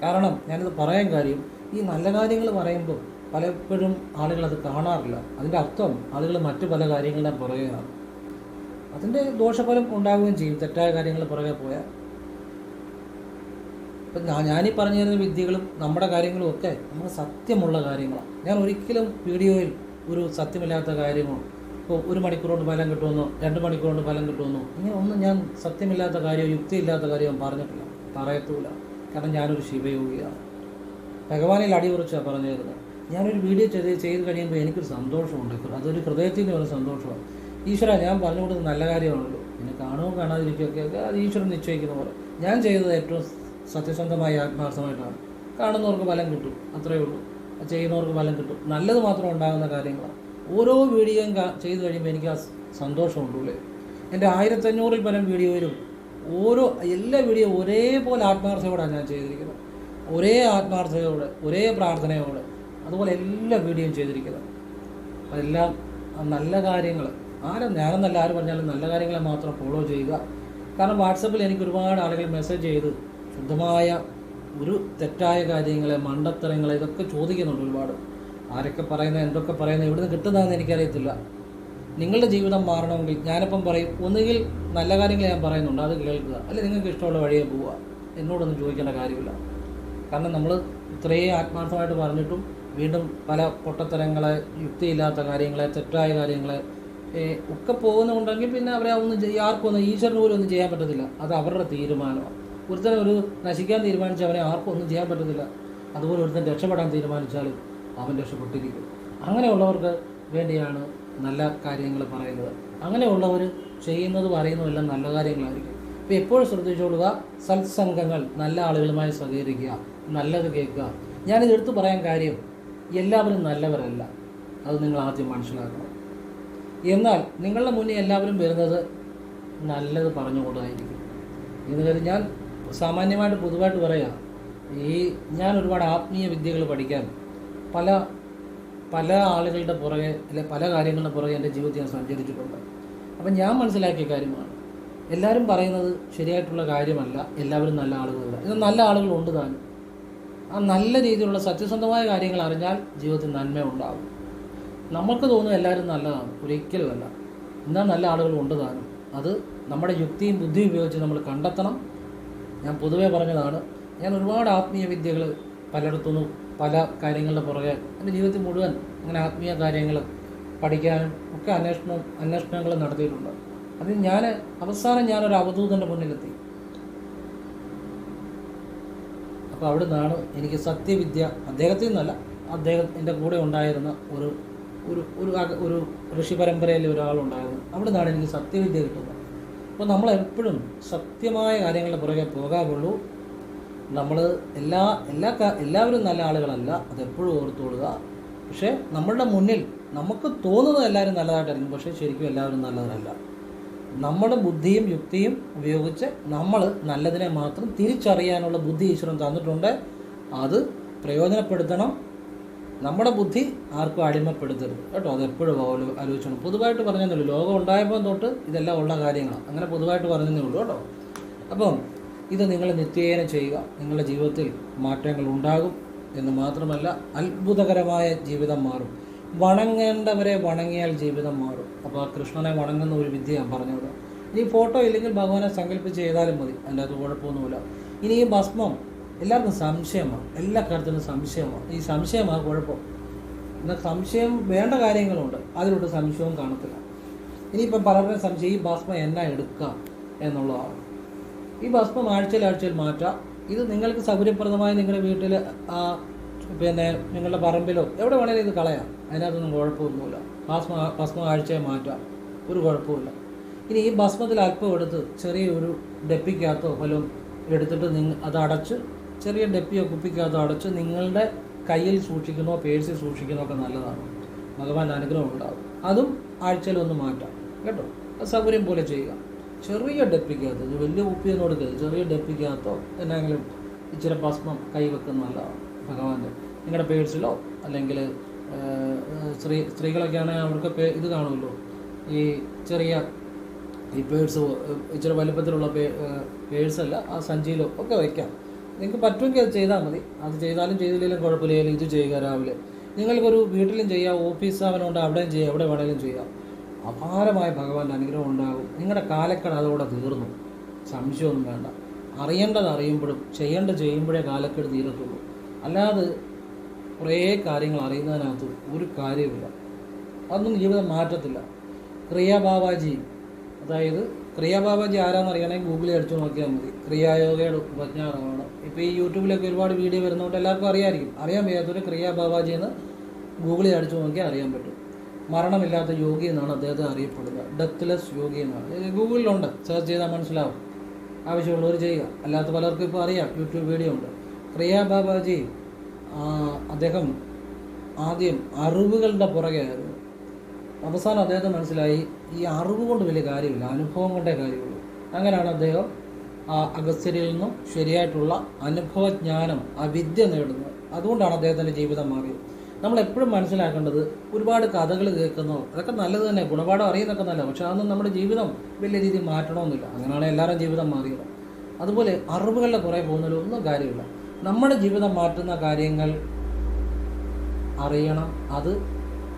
കാരണം ഞാനിത് പറയാൻ കാര്യം ഈ നല്ല കാര്യങ്ങൾ പറയുമ്പോൾ പലപ്പോഴും ആളുകൾ അത് കാണാറില്ല. അതിന്റെ അർത്ഥം ആളുകൾ മറ്റു പല കാര്യങ്ങളുടെ പുറകെയാണ്. അതിന്റെ ദോഷഫലം ഉണ്ടാവുകയും ചെയ്യും. തെറ്റായ കാര്യങ്ങൾ പുറകെ പോയാൽ. ഇപ്പം ഞാനീ പറഞ്ഞു തരുന്ന വിദ്യകളും നമ്മുടെ കാര്യങ്ങളും ഒക്കെ നമുക്ക് സത്യമുള്ള കാര്യങ്ങളാണ്. ഞാൻ ഒരിക്കലും വീഡിയോയിൽ ഒരു സത്യമില്ലാത്ത കാര്യമോ ഇപ്പോൾ ഒരു മണിക്കൂർ കൊണ്ട് ഫലം കിട്ടുമെന്നോ രണ്ട് മണിക്കൂർ കൊണ്ട് ഫലം കിട്ടുമെന്നോ ഇങ്ങനെ ഒന്നും ഞാൻ സത്യമില്ലാത്ത കാര്യമോ യുക്തിയില്ലാത്ത കാര്യമോ പറഞ്ഞിട്ടില്ല. പറയത്തൂല. കാരണം ഞാനൊരു ശിവയോഗിയാണ്. ഭഗവാനിൽ അടിയുറച്ചാണ് പറഞ്ഞു തരുന്നത് ഞാനൊരു വീഡിയോ ചെയ്ത് ചെയ്ത് കഴിയുമ്പോൾ എനിക്കൊരു സന്തോഷമുണ്ട്. അതൊരു ഹൃദയത്തിൽ നിന്ന് ഒരു സന്തോഷമാണ്. ഈശ്വര ഞാൻ പറഞ്ഞു കൊടുത്തത് നല്ല കാര്യമാണല്ലോ. പിന്നെ കാണുമോ കാണാതിരിക്കുകയൊക്കെ അത് ഈശ്വരൻ നിശ്ചയിക്കുന്ന പോലെ. ഞാൻ ചെയ്തത് ഏറ്റവും സത്യസന്ധമായ ആത്മാർത്ഥമായിട്ടാണ്. കാണുന്നവർക്ക് ഫലം കിട്ടും. അത്രയേ ഉള്ളൂ. ചെയ്യുന്നവർക്ക് ഫലം കിട്ടും. നല്ലത് മാത്രം ഉണ്ടാകുന്ന കാര്യങ്ങളാണ്. ഓരോ വീഡിയോയും ചെയ്തു കഴിയുമ്പോൾ എനിക്ക് ആ സന്തോഷമുണ്ടല്ലേ എന്റെ ആയിരത്തഞ്ഞൂറിൽ പരം വീഡിയോയിലും ഓരോ എല്ലാ വീഡിയോ ഒരേപോലെ ആത്മാർത്ഥയോടാണ് ഞാൻ ചെയ്തിരിക്കുന്നത്. ഒരേ ആത്മാർത്ഥതയോടെ ഒരേ പ്രാർത്ഥനയോടെ അതുപോലെ എല്ലാ വീഡിയോയും ചെയ്തിരിക്കുന്നത്. അതെല്ലാം നല്ല കാര്യങ്ങൾ. ആരും ഞാനെന്നല്ല ആരും പറഞ്ഞാലും നല്ല കാര്യങ്ങളെ മാത്രം ഫോളോ ചെയ്യുക. കാരണം വാട്സപ്പിൽ എനിക്ക് ഒരുപാട് ആളുകൾ മെസ്സേജ് ചെയ്ത് ശുദ്ധമായ ഒരു തെറ്റായ കാര്യങ്ങളെ മണ്ടത്തരങ്ങളെ ഇതൊക്കെ ചോദിക്കുന്നുണ്ട് ഒരുപാട്. ആരൊക്കെ പറയുന്ന എന്തൊക്കെ പറയുന്നത് എവിടുന്ന് കിട്ടുന്നതെന്ന് എനിക്കറിയത്തില്ല. നിങ്ങളുടെ ജീവിതം മാറണമെങ്കിൽ ഞാനിപ്പം പറയും ഒന്നുകിൽ നല്ല കാര്യങ്ങൾ ഞാൻ പറയുന്നുണ്ട് അത് കേൾക്കുക. അല്ലെങ്കിൽ നിങ്ങൾക്ക് ഇഷ്ടമുള്ള വഴിയെ പോവുക. എന്നോടൊന്നും ചോദിക്കേണ്ട കാര്യമില്ല. കാരണം നമ്മൾ ഇത്രയും ആത്മാർത്ഥമായിട്ട് പറഞ്ഞിട്ടും വീണ്ടും പല പൊട്ടത്തരങ്ങളെ യുക്തിയില്ലാത്ത കാര്യങ്ങളെ തെറ്റായ കാര്യങ്ങളെ ഒക്കെ പോകുന്നുണ്ടെങ്കിൽ പിന്നെ അവരെ ഒന്നും ആർക്കും ഒന്നും ഈശ്വരന് പോലും ഒന്നും ചെയ്യാൻ പറ്റത്തില്ല. അത് അവരുടെ തീരുമാനമാണ്. ഒരുത്തരം ഒരു നശിക്കാൻ തീരുമാനിച്ച അവനെ ആർക്കും ഒന്നും ചെയ്യാൻ പറ്റത്തില്ല. അതുപോലെ ഒരുത്തൻ രക്ഷപ്പെടാൻ തീരുമാനിച്ചാലും അവൻ രക്ഷപ്പെട്ടിരിക്കും അങ്ങനെയുള്ളവർക്ക് വേണ്ടിയാണ് നല്ല കാര്യങ്ങൾ പറയുന്നത്. അങ്ങനെയുള്ളവർ ചെയ്യുന്നതും പറയുന്നതെല്ലാം നല്ല കാര്യങ്ങളായിരിക്കും. ഇപ്പോൾ എപ്പോഴും ശ്രദ്ധിച്ചുകൊള്ളുക സത്സംഗങ്ങൾ നല്ല ആളുകളുമായി സഹകരിക്കുക നല്ലത് കേൾക്കുക. ഞാനിത് എടുത്തു പറയാൻ കാര്യം എല്ലാവരും നല്ലവരല്ല. അത് നിങ്ങൾ ആദ്യം മനസ്സിലാക്കണം. എന്നാൽ നിങ്ങളുടെ മുന്നിൽ എല്ലാവരും വരുന്നത് നല്ലത് പറഞ്ഞുകൊണ്ടായിരിക്കും എന്ന് കരുതി ഞാൻ സാമാന്യമായിട്ട് പൊതുവായിട്ട് പറയാം ഈ ഞാൻ ഒരുപാട് ആത്മീയ വിദ്യകൾ പഠിക്കാൻ പല പല ആളുകളുടെ പുറകെ അല്ലെ പല കാര്യങ്ങളുടെ പുറകെ എന്റെ ജീവിതത്തിൽ ഞാൻ സഞ്ചരിച്ചിട്ടുണ്ട്. അപ്പം ഞാൻ മനസ്സിലാക്കിയ കാര്യമാണ്. എല്ലാവരും പറയുന്നത് ശരിയായിട്ടുള്ള കാര്യമല്ല. എല്ലാവരും നല്ല ആളുകളല്ല ഇത് നല്ല ആളുകളുണ്ട് താനും. ആ നല്ല രീതിയിലുള്ള സത്യസന്ധമായ കാര്യങ്ങൾ അറിഞ്ഞാൽ ജീവിതത്തിൽ നന്മ ഉണ്ടാകും. നമുക്ക് തോന്നുന്നത് എല്ലാവരും നല്ലതാണ്. ഒരിക്കലുമല്ല എന്നാൽ നല്ല ആളുകളുണ്ട് താനും. അത് നമ്മുടെ യുക്തിയും ബുദ്ധിയും ഉപയോഗിച്ച് നമ്മൾ കണ്ടെത്തണം. ഞാൻ പൊതുവേ പറഞ്ഞതാണ് ഞാൻ ഒരുപാട് ആത്മീയ വിദ്യകൾ പലയിടത്തുനിന്നും പല കാര്യങ്ങളുടെ പുറകെ എന്റെ ജീവിതത്തിൽ മുഴുവൻ അങ്ങനെ ആത്മീയ കാര്യങ്ങൾ പഠിക്കാനും ഒക്കെ അന്വേഷണവും അന്വേഷണങ്ങൾ നടത്തിയിട്ടുണ്ട്. അതിൽ ഞാൻ അവസാനം ഞാനൊരു അവധൂതന്റെ മുന്നിലെത്തി. അപ്പോൾ അവിടെ നിന്നാണ് എനിക്ക് സത്യവിദ്യ അദ്ദേഹത്തിൽ നിന്നല്ല അദ്ദേഹം എന്റെ കൂടെ ഉണ്ടായിരുന്ന ഒരു ഒരു ഒരു ഒരു ഋഷി പരമ്പരയിലെ ഒരാളുണ്ടായിരുന്നു. അവിടെ നിന്നാണ് എനിക്ക് സത്യവിദ്യ കിട്ടുന്നത്. അപ്പോൾ നമ്മൾ എപ്പോഴും സത്യമായ കാര്യങ്ങളുടെ പുറകെ പോകാവുള്ളൂ നമ്മൾ എല്ലാ എല്ലാ എല്ലാവരും നല്ല ആളുകളല്ല. അതെപ്പോഴും ഓർത്തുകൊള്ളുക. പക്ഷേ നമ്മളുടെ മുന്നിൽ നമുക്ക് തോന്നുന്നത് എല്ലാവരും നല്ലതായിട്ടായിരിക്കും. പക്ഷേ ശരിക്കും എല്ലാവരും നല്ലതല്ല നമ്മുടെ ബുദ്ധിയും യുക്തിയും ഉപയോഗിച്ച് നമ്മൾ നല്ലതിനെ മാത്രം തിരിച്ചറിയാനുള്ള ബുദ്ധി ഈശ്വരൻ തന്നിട്ടുണ്ട്. അത് പ്രയോജനപ്പെടുത്തണം. നമ്മുടെ ബുദ്ധി ആർക്കും അടിമപ്പെടുത്തരുത്. കേട്ടോ അതെപ്പോഴും ആലോചിച്ചണം. ആലോ- പൊതുവായിട്ട് പറഞ്ഞതേ ഉള്ളൂ ലോകം ഉണ്ടായപ്പോൾ തൊട്ട് ഇതെല്ലാം ഉള്ള കാര്യങ്ങളാണ് അങ്ങനെ പൊതുവായിട്ട് പറഞ്ഞതേ ഉള്ളൂ കേട്ടോ. അപ്പം ഇത് നിങ്ങൾ നിത്യേന ചെയ്യുക. നിങ്ങളുടെ ജീവിതത്തിൽ മാറ്റങ്ങൾ ഉണ്ടാകും എന്ന് മാത്രമല്ല അത്ഭുതകരമായ ജീവിതം മാറും. വണങ്ങേണ്ടവരെ വണങ്ങിയാൽ ജീവിതം മാറും. അപ്പോൾ കൃഷ്ണനെ വണങ്ങുന്ന ഒരു വിദ്യ ഞാൻ പറഞ്ഞത് ഇനി ഫോട്ടോ ഇല്ലെങ്കിൽ ഭഗവാനെ സങ്കല്പിച്ച് ചെയ്താലും മതി. അല്ലാതെ അത് കുഴപ്പമൊന്നുമില്ല. ഇനി ഈ ഭസ്മം എല്ലാവർക്കും സംശയമാണ്. എല്ലാ കാര്യത്തിനും സംശയമാണ്. ഈ സംശയമാണ് കുഴപ്പം. എന്നാൽ സംശയം വേണ്ട കാര്യങ്ങളുണ്ട്. അതിലോട്ട് സംശയവും കാണത്തില്ല. ഇനിയിപ്പം പലരുടെയും സംശയം ഈ ഭസ്മം എന്നാ എടുക്കാം എന്നുള്ളതാണ്. ഈ ഭസ്മം ആഴ്ചയിൽ ആഴ്ചയിൽ മാറ്റാം. ഇത് നിങ്ങൾക്ക് സൗകര്യപ്രദമായി നിങ്ങളുടെ വീട്ടിൽ ആ പിന്നെ നിങ്ങളുടെ പറമ്പിലോ എവിടെ വേണേലും ഇത് കളയാം. അതിനകത്തൊന്നും കുഴപ്പമൊന്നുമില്ല. ഭസ്മ ഭസ്മം ആഴ്ചയെ മാറ്റാം. ഒരു കുഴപ്പമില്ല ഇനി ഈ ഭസ്മത്തിൽ അല്പം എടുത്ത് ചെറിയൊരു ഡെപ്പിക്കകത്തോ വല്ലതും എടുത്തിട്ട് നിങ്ങൾ അത് അടച്ച് ചെറിയ ഡെപ്പിയോ കുപ്പിക്കകത്തോ അടച്ച് നിങ്ങളുടെ കയ്യിൽ സൂക്ഷിക്കുന്നോ പേഴ്സിൽ സൂക്ഷിക്കുന്നോ ഒക്കെ നല്ലതാണ്. ഭഗവാൻ അനുഗ്രഹം ഉണ്ടാകും അതും ആഴ്ചയിലൊന്ന് മാറ്റാം. കേട്ടോ? അത് സൗകര്യം പോലെ ചെയ്യുക. ചെറിയ ഡെപ്പിക്കകത്ത് വലിയ കുപ്പിയൊന്നും കൊടുക്കരുത് ചെറിയ ഡെപ്പിക്കകത്തോ എന്നെങ്കിലും ഇച്ചിരി ഭസ്മം കൈ വെക്കുന്ന നല്ലതാണ് ഭഗവാന്റെ നിങ്ങളുടെ പേഴ്സിലോ അല്ലെങ്കിൽ സ്ത്രീ സ്ത്രീകളൊക്കെ ആണെങ്കിൽ അവർക്ക് ഇത് കാണുമല്ലോ. ഈ ചെറിയ ഈ പേഴ്സ് ഇച്ചിരി വലുപ്പത്തിലുള്ള പേ- പേഴ്സല്ല ആ സഞ്ചിയിലോ ഒക്കെ വയ്ക്കാം നിങ്ങൾക്ക് പറ്റുമെങ്കിൽ അത് ചെയ്താൽ മതി. അത് ചെയ്താലും ചെയ്തില്ലെങ്കിലും കുഴപ്പമില്ല. ഇത് ചെയ്യുക രാവിലെ. നിങ്ങൾക്കൊരു വീട്ടിലും ചെയ്യാം ഓഫീസ് സ്ഥാപനം ഉണ്ട് അവിടെയും ചെയ്യാം എവിടെ വേണമെങ്കിലും ചെയ്യാം. അപാരമായ ഭഗവാന്റെ അനുഗ്രഹം ഉണ്ടാകും. നിങ്ങളുടെ കാലക്കട അതോടെ തീർന്നു. സംശയമൊന്നും വേണ്ട. അറിയേണ്ടത് അറിയുമ്പോഴും ചെയ്യേണ്ടത് ചെയ്യുമ്പോഴേ കാലക്കെട് തീരത്തുള്ളൂ. അല്ലാതെ കുറേ കാര്യങ്ങൾ അറിയുന്നതിനകത്ത് ഒരു കാര്യമില്ല അതൊന്നും ജീവിതം മാറ്റത്തില്ല. ക്രിയ ബാബാജി അതായത് ക്രിയ ബാബാജി ആരാന്ന് അറിയണമെങ്കിൽ ഗൂഗിളിൽ അടിച്ചു നോക്കിയാൽ മതി. ക്രിയായോഗയുടെ ഉപജ്ഞാനമാണ്. ഇപ്പോൾ ഈ യൂട്യൂബിലൊക്കെ ഒരുപാട് വീഡിയോ വരുന്നതുകൊണ്ട് എല്ലാവർക്കും അറിയാമായിരിക്കും. അറിയാൻ വയ്യാത്തൊരു ക്രിയ ബാബാജി എന്ന് ഗൂഗിളിൽ അടിച്ചു നോക്കിയാൽ അറിയാൻ പറ്റും. മരണമില്ലാത്ത യോഗി എന്നാണ് അദ്ദേഹത്തെ അറിയപ്പെടുന്നത് ഡെത്ത്ലെസ് യോഗി എന്നാണ്. ഗൂഗിളിലുണ്ട്. സെർച്ച് ചെയ്താൽ മനസ്സിലാവും. ആവശ്യമുള്ളവർ ചെയ്യുക. അല്ലാത്ത പലർക്കും ഇപ്പോൾ അറിയാം. യൂട്യൂബ് വീഡിയോ ഉണ്ട്. പ്രിയ ബാബാജി അദ്ദേഹം ആദ്യം അറിവുകളുടെ പുറകെ ആയിരുന്നു അവസാനം അദ്ദേഹത്തെ മനസ്സിലായി. ഈ അറിവ് കൊണ്ട് വലിയ കാര്യമില്ല. അനുഭവം കൊണ്ടേ കാര്യമുള്ളൂ. അങ്ങനെയാണ് അദ്ദേഹം ആ അഗസ്ത്യരിൽ നിന്നും ശരിയായിട്ടുള്ള അനുഭവജ്ഞാനം ആ വിദ്യ നേടുന്നത്. അതുകൊണ്ടാണ് അദ്ദേഹത്തിന്റെ ജീവിതം മാറിയത്. നമ്മൾ എപ്പോഴും മനസ്സിലാക്കേണ്ടത് ഒരുപാട് കഥകൾ കേൾക്കുന്നു അതൊക്കെ നല്ലത് തന്നെ ഗുണപാഠം അറിയുന്നതൊക്കെ നല്ല പക്ഷെ അതൊന്നും നമ്മുടെ ജീവിതം വലിയ രീതിയിൽ മാറ്റണമെന്നില്ല. അങ്ങനെയാണ് എല്ലാവരും ജീവിതം മാറിയത് അതുപോലെ അറിവുകളുടെ പുറകെ പോകുന്നതിൽ ഒന്നും കാര്യമില്ല. നമ്മുടെ ജീവിതം മാറ്റുന്ന കാര്യങ്ങൾ അറിയണം. അത്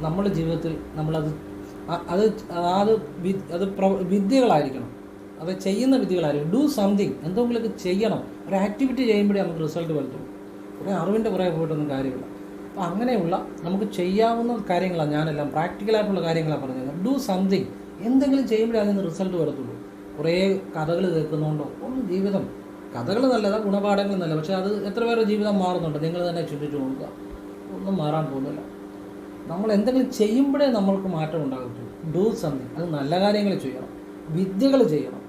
നമ്മുടെ ജീവിതത്തിൽ നമ്മളത് അത് അത് അത് വിദ്യകളായിരിക്കണം. അത് ചെയ്യുന്ന വിദ്യകളായിരിക്കും ഡു സംതിങ് എന്തെങ്കിലുമൊക്കെ ചെയ്യണം. ഒരു ആക്ടിവിറ്റി ചെയ്യുമ്പോഴേ നമുക്ക് റിസൾട്ട് വരത്തുള്ളൂ. കുറേ അറിവിന്റെ പുറകെ പോയിട്ടൊന്നും കാര്യമില്ല. അപ്പോൾ അങ്ങനെയുള്ള നമുക്ക് ചെയ്യാവുന്ന കാര്യങ്ങളാണ് ഞാനെല്ലാം പ്രാക്ടിക്കലായിട്ടുള്ള കാര്യങ്ങളാണ് പറഞ്ഞത്. ഡു സംതിങ് എന്തെങ്കിലും ചെയ്യുമ്പോഴേ അതിന് റിസൾട്ട് വരത്തുള്ളൂ. കുറേ കഥകൾ കേൾക്കുന്നതുകൊണ്ടോ ഒന്നും ജീവിതം. കഥകൾ നല്ലതാണ് ഗുണപാഠങ്ങൾ നല്ല പക്ഷേ അത് എത്ര പേരുടെ ജീവിതം മാറുന്നുണ്ട്? നിങ്ങൾ തന്നെ ചിന്തിച്ചു നോക്കുക. ഒന്നും മാറാൻ പോകുന്നില്ല. നമ്മൾ എന്തെങ്കിലും ചെയ്യുമ്പോഴേ നമ്മൾക്ക് മാറ്റം ഉണ്ടാകത്തുള്ളൂ. ഡു സംതിങ് അത് നല്ല കാര്യങ്ങൾ ചെയ്യണം. വിദ്യകൾ ചെയ്യണം.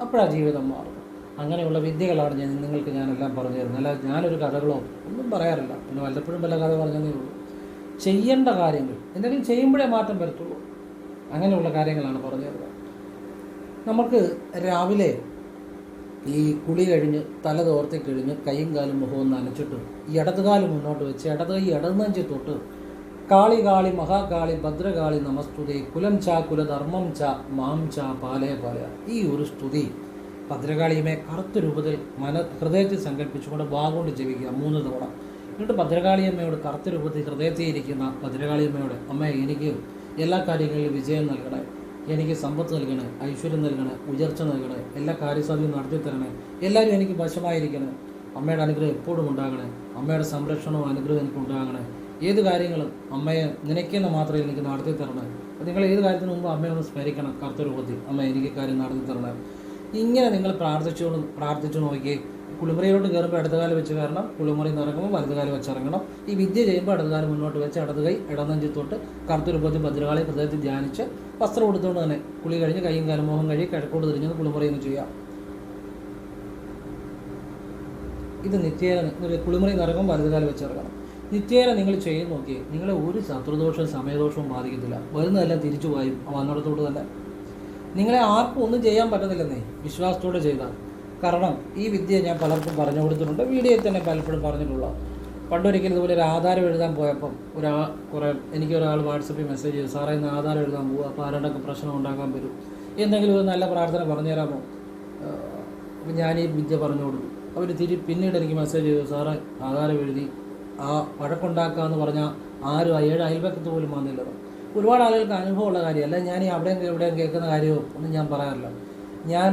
അപ്പോഴാണ് ജീവിതം മാറുന്നത് അങ്ങനെയുള്ള വിദ്യകളാണ് ഞാൻ നിങ്ങൾക്ക് ഞാനെല്ലാം പറഞ്ഞു തരുന്നത്. അല്ല ഞാനൊരു കഥകളോ ഒന്നും പറയാറില്ല. പിന്നെ വല്ലപ്പോഴും വല്ല കഥ പറഞ്ഞതേ ഉള്ളൂ. ചെയ്യേണ്ട കാര്യങ്ങൾ എന്തെങ്കിലും ചെയ്യുമ്പോഴേ മാറ്റം വരത്തുള്ളൂ. അങ്ങനെയുള്ള കാര്യങ്ങളാണ് പറഞ്ഞു തരുന്നത്. നമുക്ക് രാവിലെ ഈ കുളി കഴിഞ്ഞ് തല തോർത്തി കഴിഞ്ഞ് കൈയും കാലും മുഖവും നനച്ചിട്ട് ഈ ഇടതുകാലം മുന്നോട്ട് വെച്ച് ഇടത് കൈ ഇടതുനഞ്ചി തൊട്ട് കാളി കാളി മഹാകാളി ഭദ്രകാളി നമസ്തുതി കുലം ചാ കുലധർമ്മം ചാ മാം ചാ പാലയ പാലയ ഈ ഒരു സ്തുതി ഭദ്രകാളിയുമേ കറുത്ത രൂപത്തിൽ മന ഹൃദയത്തിൽ സങ്കല്പിച്ചുകൊണ്ട് വാഗോണ്ട് ജപിക്കുക മൂന്ന് തവണ. എന്നിട്ട് ഭദ്രകാളിയമ്മയോട് കറുത്ത രൂപത്തിൽ ഹൃദയത്തിൽ ഇരിക്കുന്ന ഭദ്രകാളിയമ്മയോട് അമ്മ എനിക്ക് എല്ലാ കാര്യങ്ങളിലും വിജയം നൽകണേ. എനിക്ക് സമ്പത്ത് നൽകണേ ഐശ്വര്യം നൽകണേ ഉയർച്ച നൽകണേ എല്ലാ കാര്യസാധ്യവും നടത്തി തരണേ. എല്ലാവരും എനിക്ക് വശമായിരിക്കണേ. അമ്മയുടെ അനുഗ്രഹം എപ്പോഴും ഉണ്ടാകണേ. അമ്മയുടെ സംരക്ഷണവും അനുഗ്രഹം എനിക്ക് ഉണ്ടാകണേ. ഏത് കാര്യങ്ങളും അമ്മയെ നിനയ്ക്കുന്ന മാത്രമേ എനിക്ക് നടത്തി തരണേ. നിങ്ങൾ ഏത് കാര്യത്തിന് മുമ്പ് അമ്മയെ ഒന്ന് സ്മരിക്കണം കറുത്ത രൂപത്തിൽ. അമ്മ എനിക്ക് കാര്യം നടത്തി തരണേ. ഇങ്ങനെ നിങ്ങൾ പ്രാർത്ഥിച്ചു പ്രാർത്ഥിച്ചു നോക്കിയേ. കുളിമുറിയിലോട്ട് കയറുമ്പോൾ ഇടതുകാലം വെച്ച് കയറണം. കുളിമുറി നിറങ്ങുമ്പോൾ വലതുകാലം വെച്ച് ഇറങ്ങണം. ഈ വിദ്യ ചെയ്യുമ്പോൾ ഇടതുകാലം മുന്നോട്ട് വെച്ച് ഇടത് കൈ ഇടനെഞ്ചി തൊട്ട് കറുത്ത രൂപത്തിൽ ഭദ്രകാളി ഹൃദയത്തിൽ ധ്യാനിച്ച് വസ്ത്രം കൊടുത്തുകൊണ്ട് തന്നെ കുളി കഴിഞ്ഞ് കൈയും കാലും കഴുകി കഴിയും കിഴക്കോട്ട് തിരിഞ്ഞ് കുളിമുറിയിൽ നിന്ന് ചെയ്യാം. ഇത് നിത്യേന ഒരു കുളിമുറി ഇറങ്ങുമ്പോൾ വലതുകാലം വെച്ച് നിത്യേന നിങ്ങൾ ചെയ്ത് നോക്കിയേ. നിങ്ങളെ ഒരു ശത്രുദോഷവും സമയദോഷവും ബാധിക്കത്തില്ല. വരുന്നതെല്ലാം തിരിച്ചു പോയി വന്നിടത്തോട്ട് തന്നെ നിങ്ങളെ ആർക്കും ഒന്നും ചെയ്യാൻ പറ്റത്തില്ലെന്നേ. വിശ്വാസത്തോടെ ചെയ്താൽ കാരണം ഈ വിദ്യ ഞാൻ പലർക്കും പറഞ്ഞു കൊടുത്തിട്ടുണ്ട്. വീഡിയോയിൽ തന്നെ പലപ്പോഴും പറഞ്ഞിട്ടുള്ള. പണ്ടൊരിക്കൽ ഇതുപോലെ ഒരു ആധാരം എഴുതാൻ പോയപ്പം ഒരാ കുറേ എനിക്ക് ഒരാൾ വാട്സപ്പിൽ മെസ്സേജ് ചെയ്തു. സാറേ ഇന്ന് ആധാരം എഴുതാൻ പോകും അപ്പോൾ ആരുടെയൊക്കെ പ്രശ്നം ഉണ്ടാക്കാൻ വരും? എന്തെങ്കിലും ഒരു നല്ല പ്രാർത്ഥന പറഞ്ഞു തരാമോ അപ്പം ഞാൻ ഈ വിദ്യ പറഞ്ഞു കൊടുത്തു. അവർ തിരി പിന്നീട് എനിക്ക് മെസ്സേജ് ചെയ്തു. സാറേ ആധാരം എഴുതി. ആ വഴക്കുണ്ടാക്കുക എന്ന് പറഞ്ഞാൽ ആരും ആ ഏഴ് അയൽവക്കത്ത് പോലും വന്നില്ലത് ഒരുപാട് ആളുകൾക്ക് അനുഭവമുള്ള കാര്യമല്ല. ഞാൻ ഈ അവിടെയും എവിടെയും കേൾക്കുന്ന കാര്യവും ഒന്നും ഞാൻ പറയാറില്ല. ഞാൻ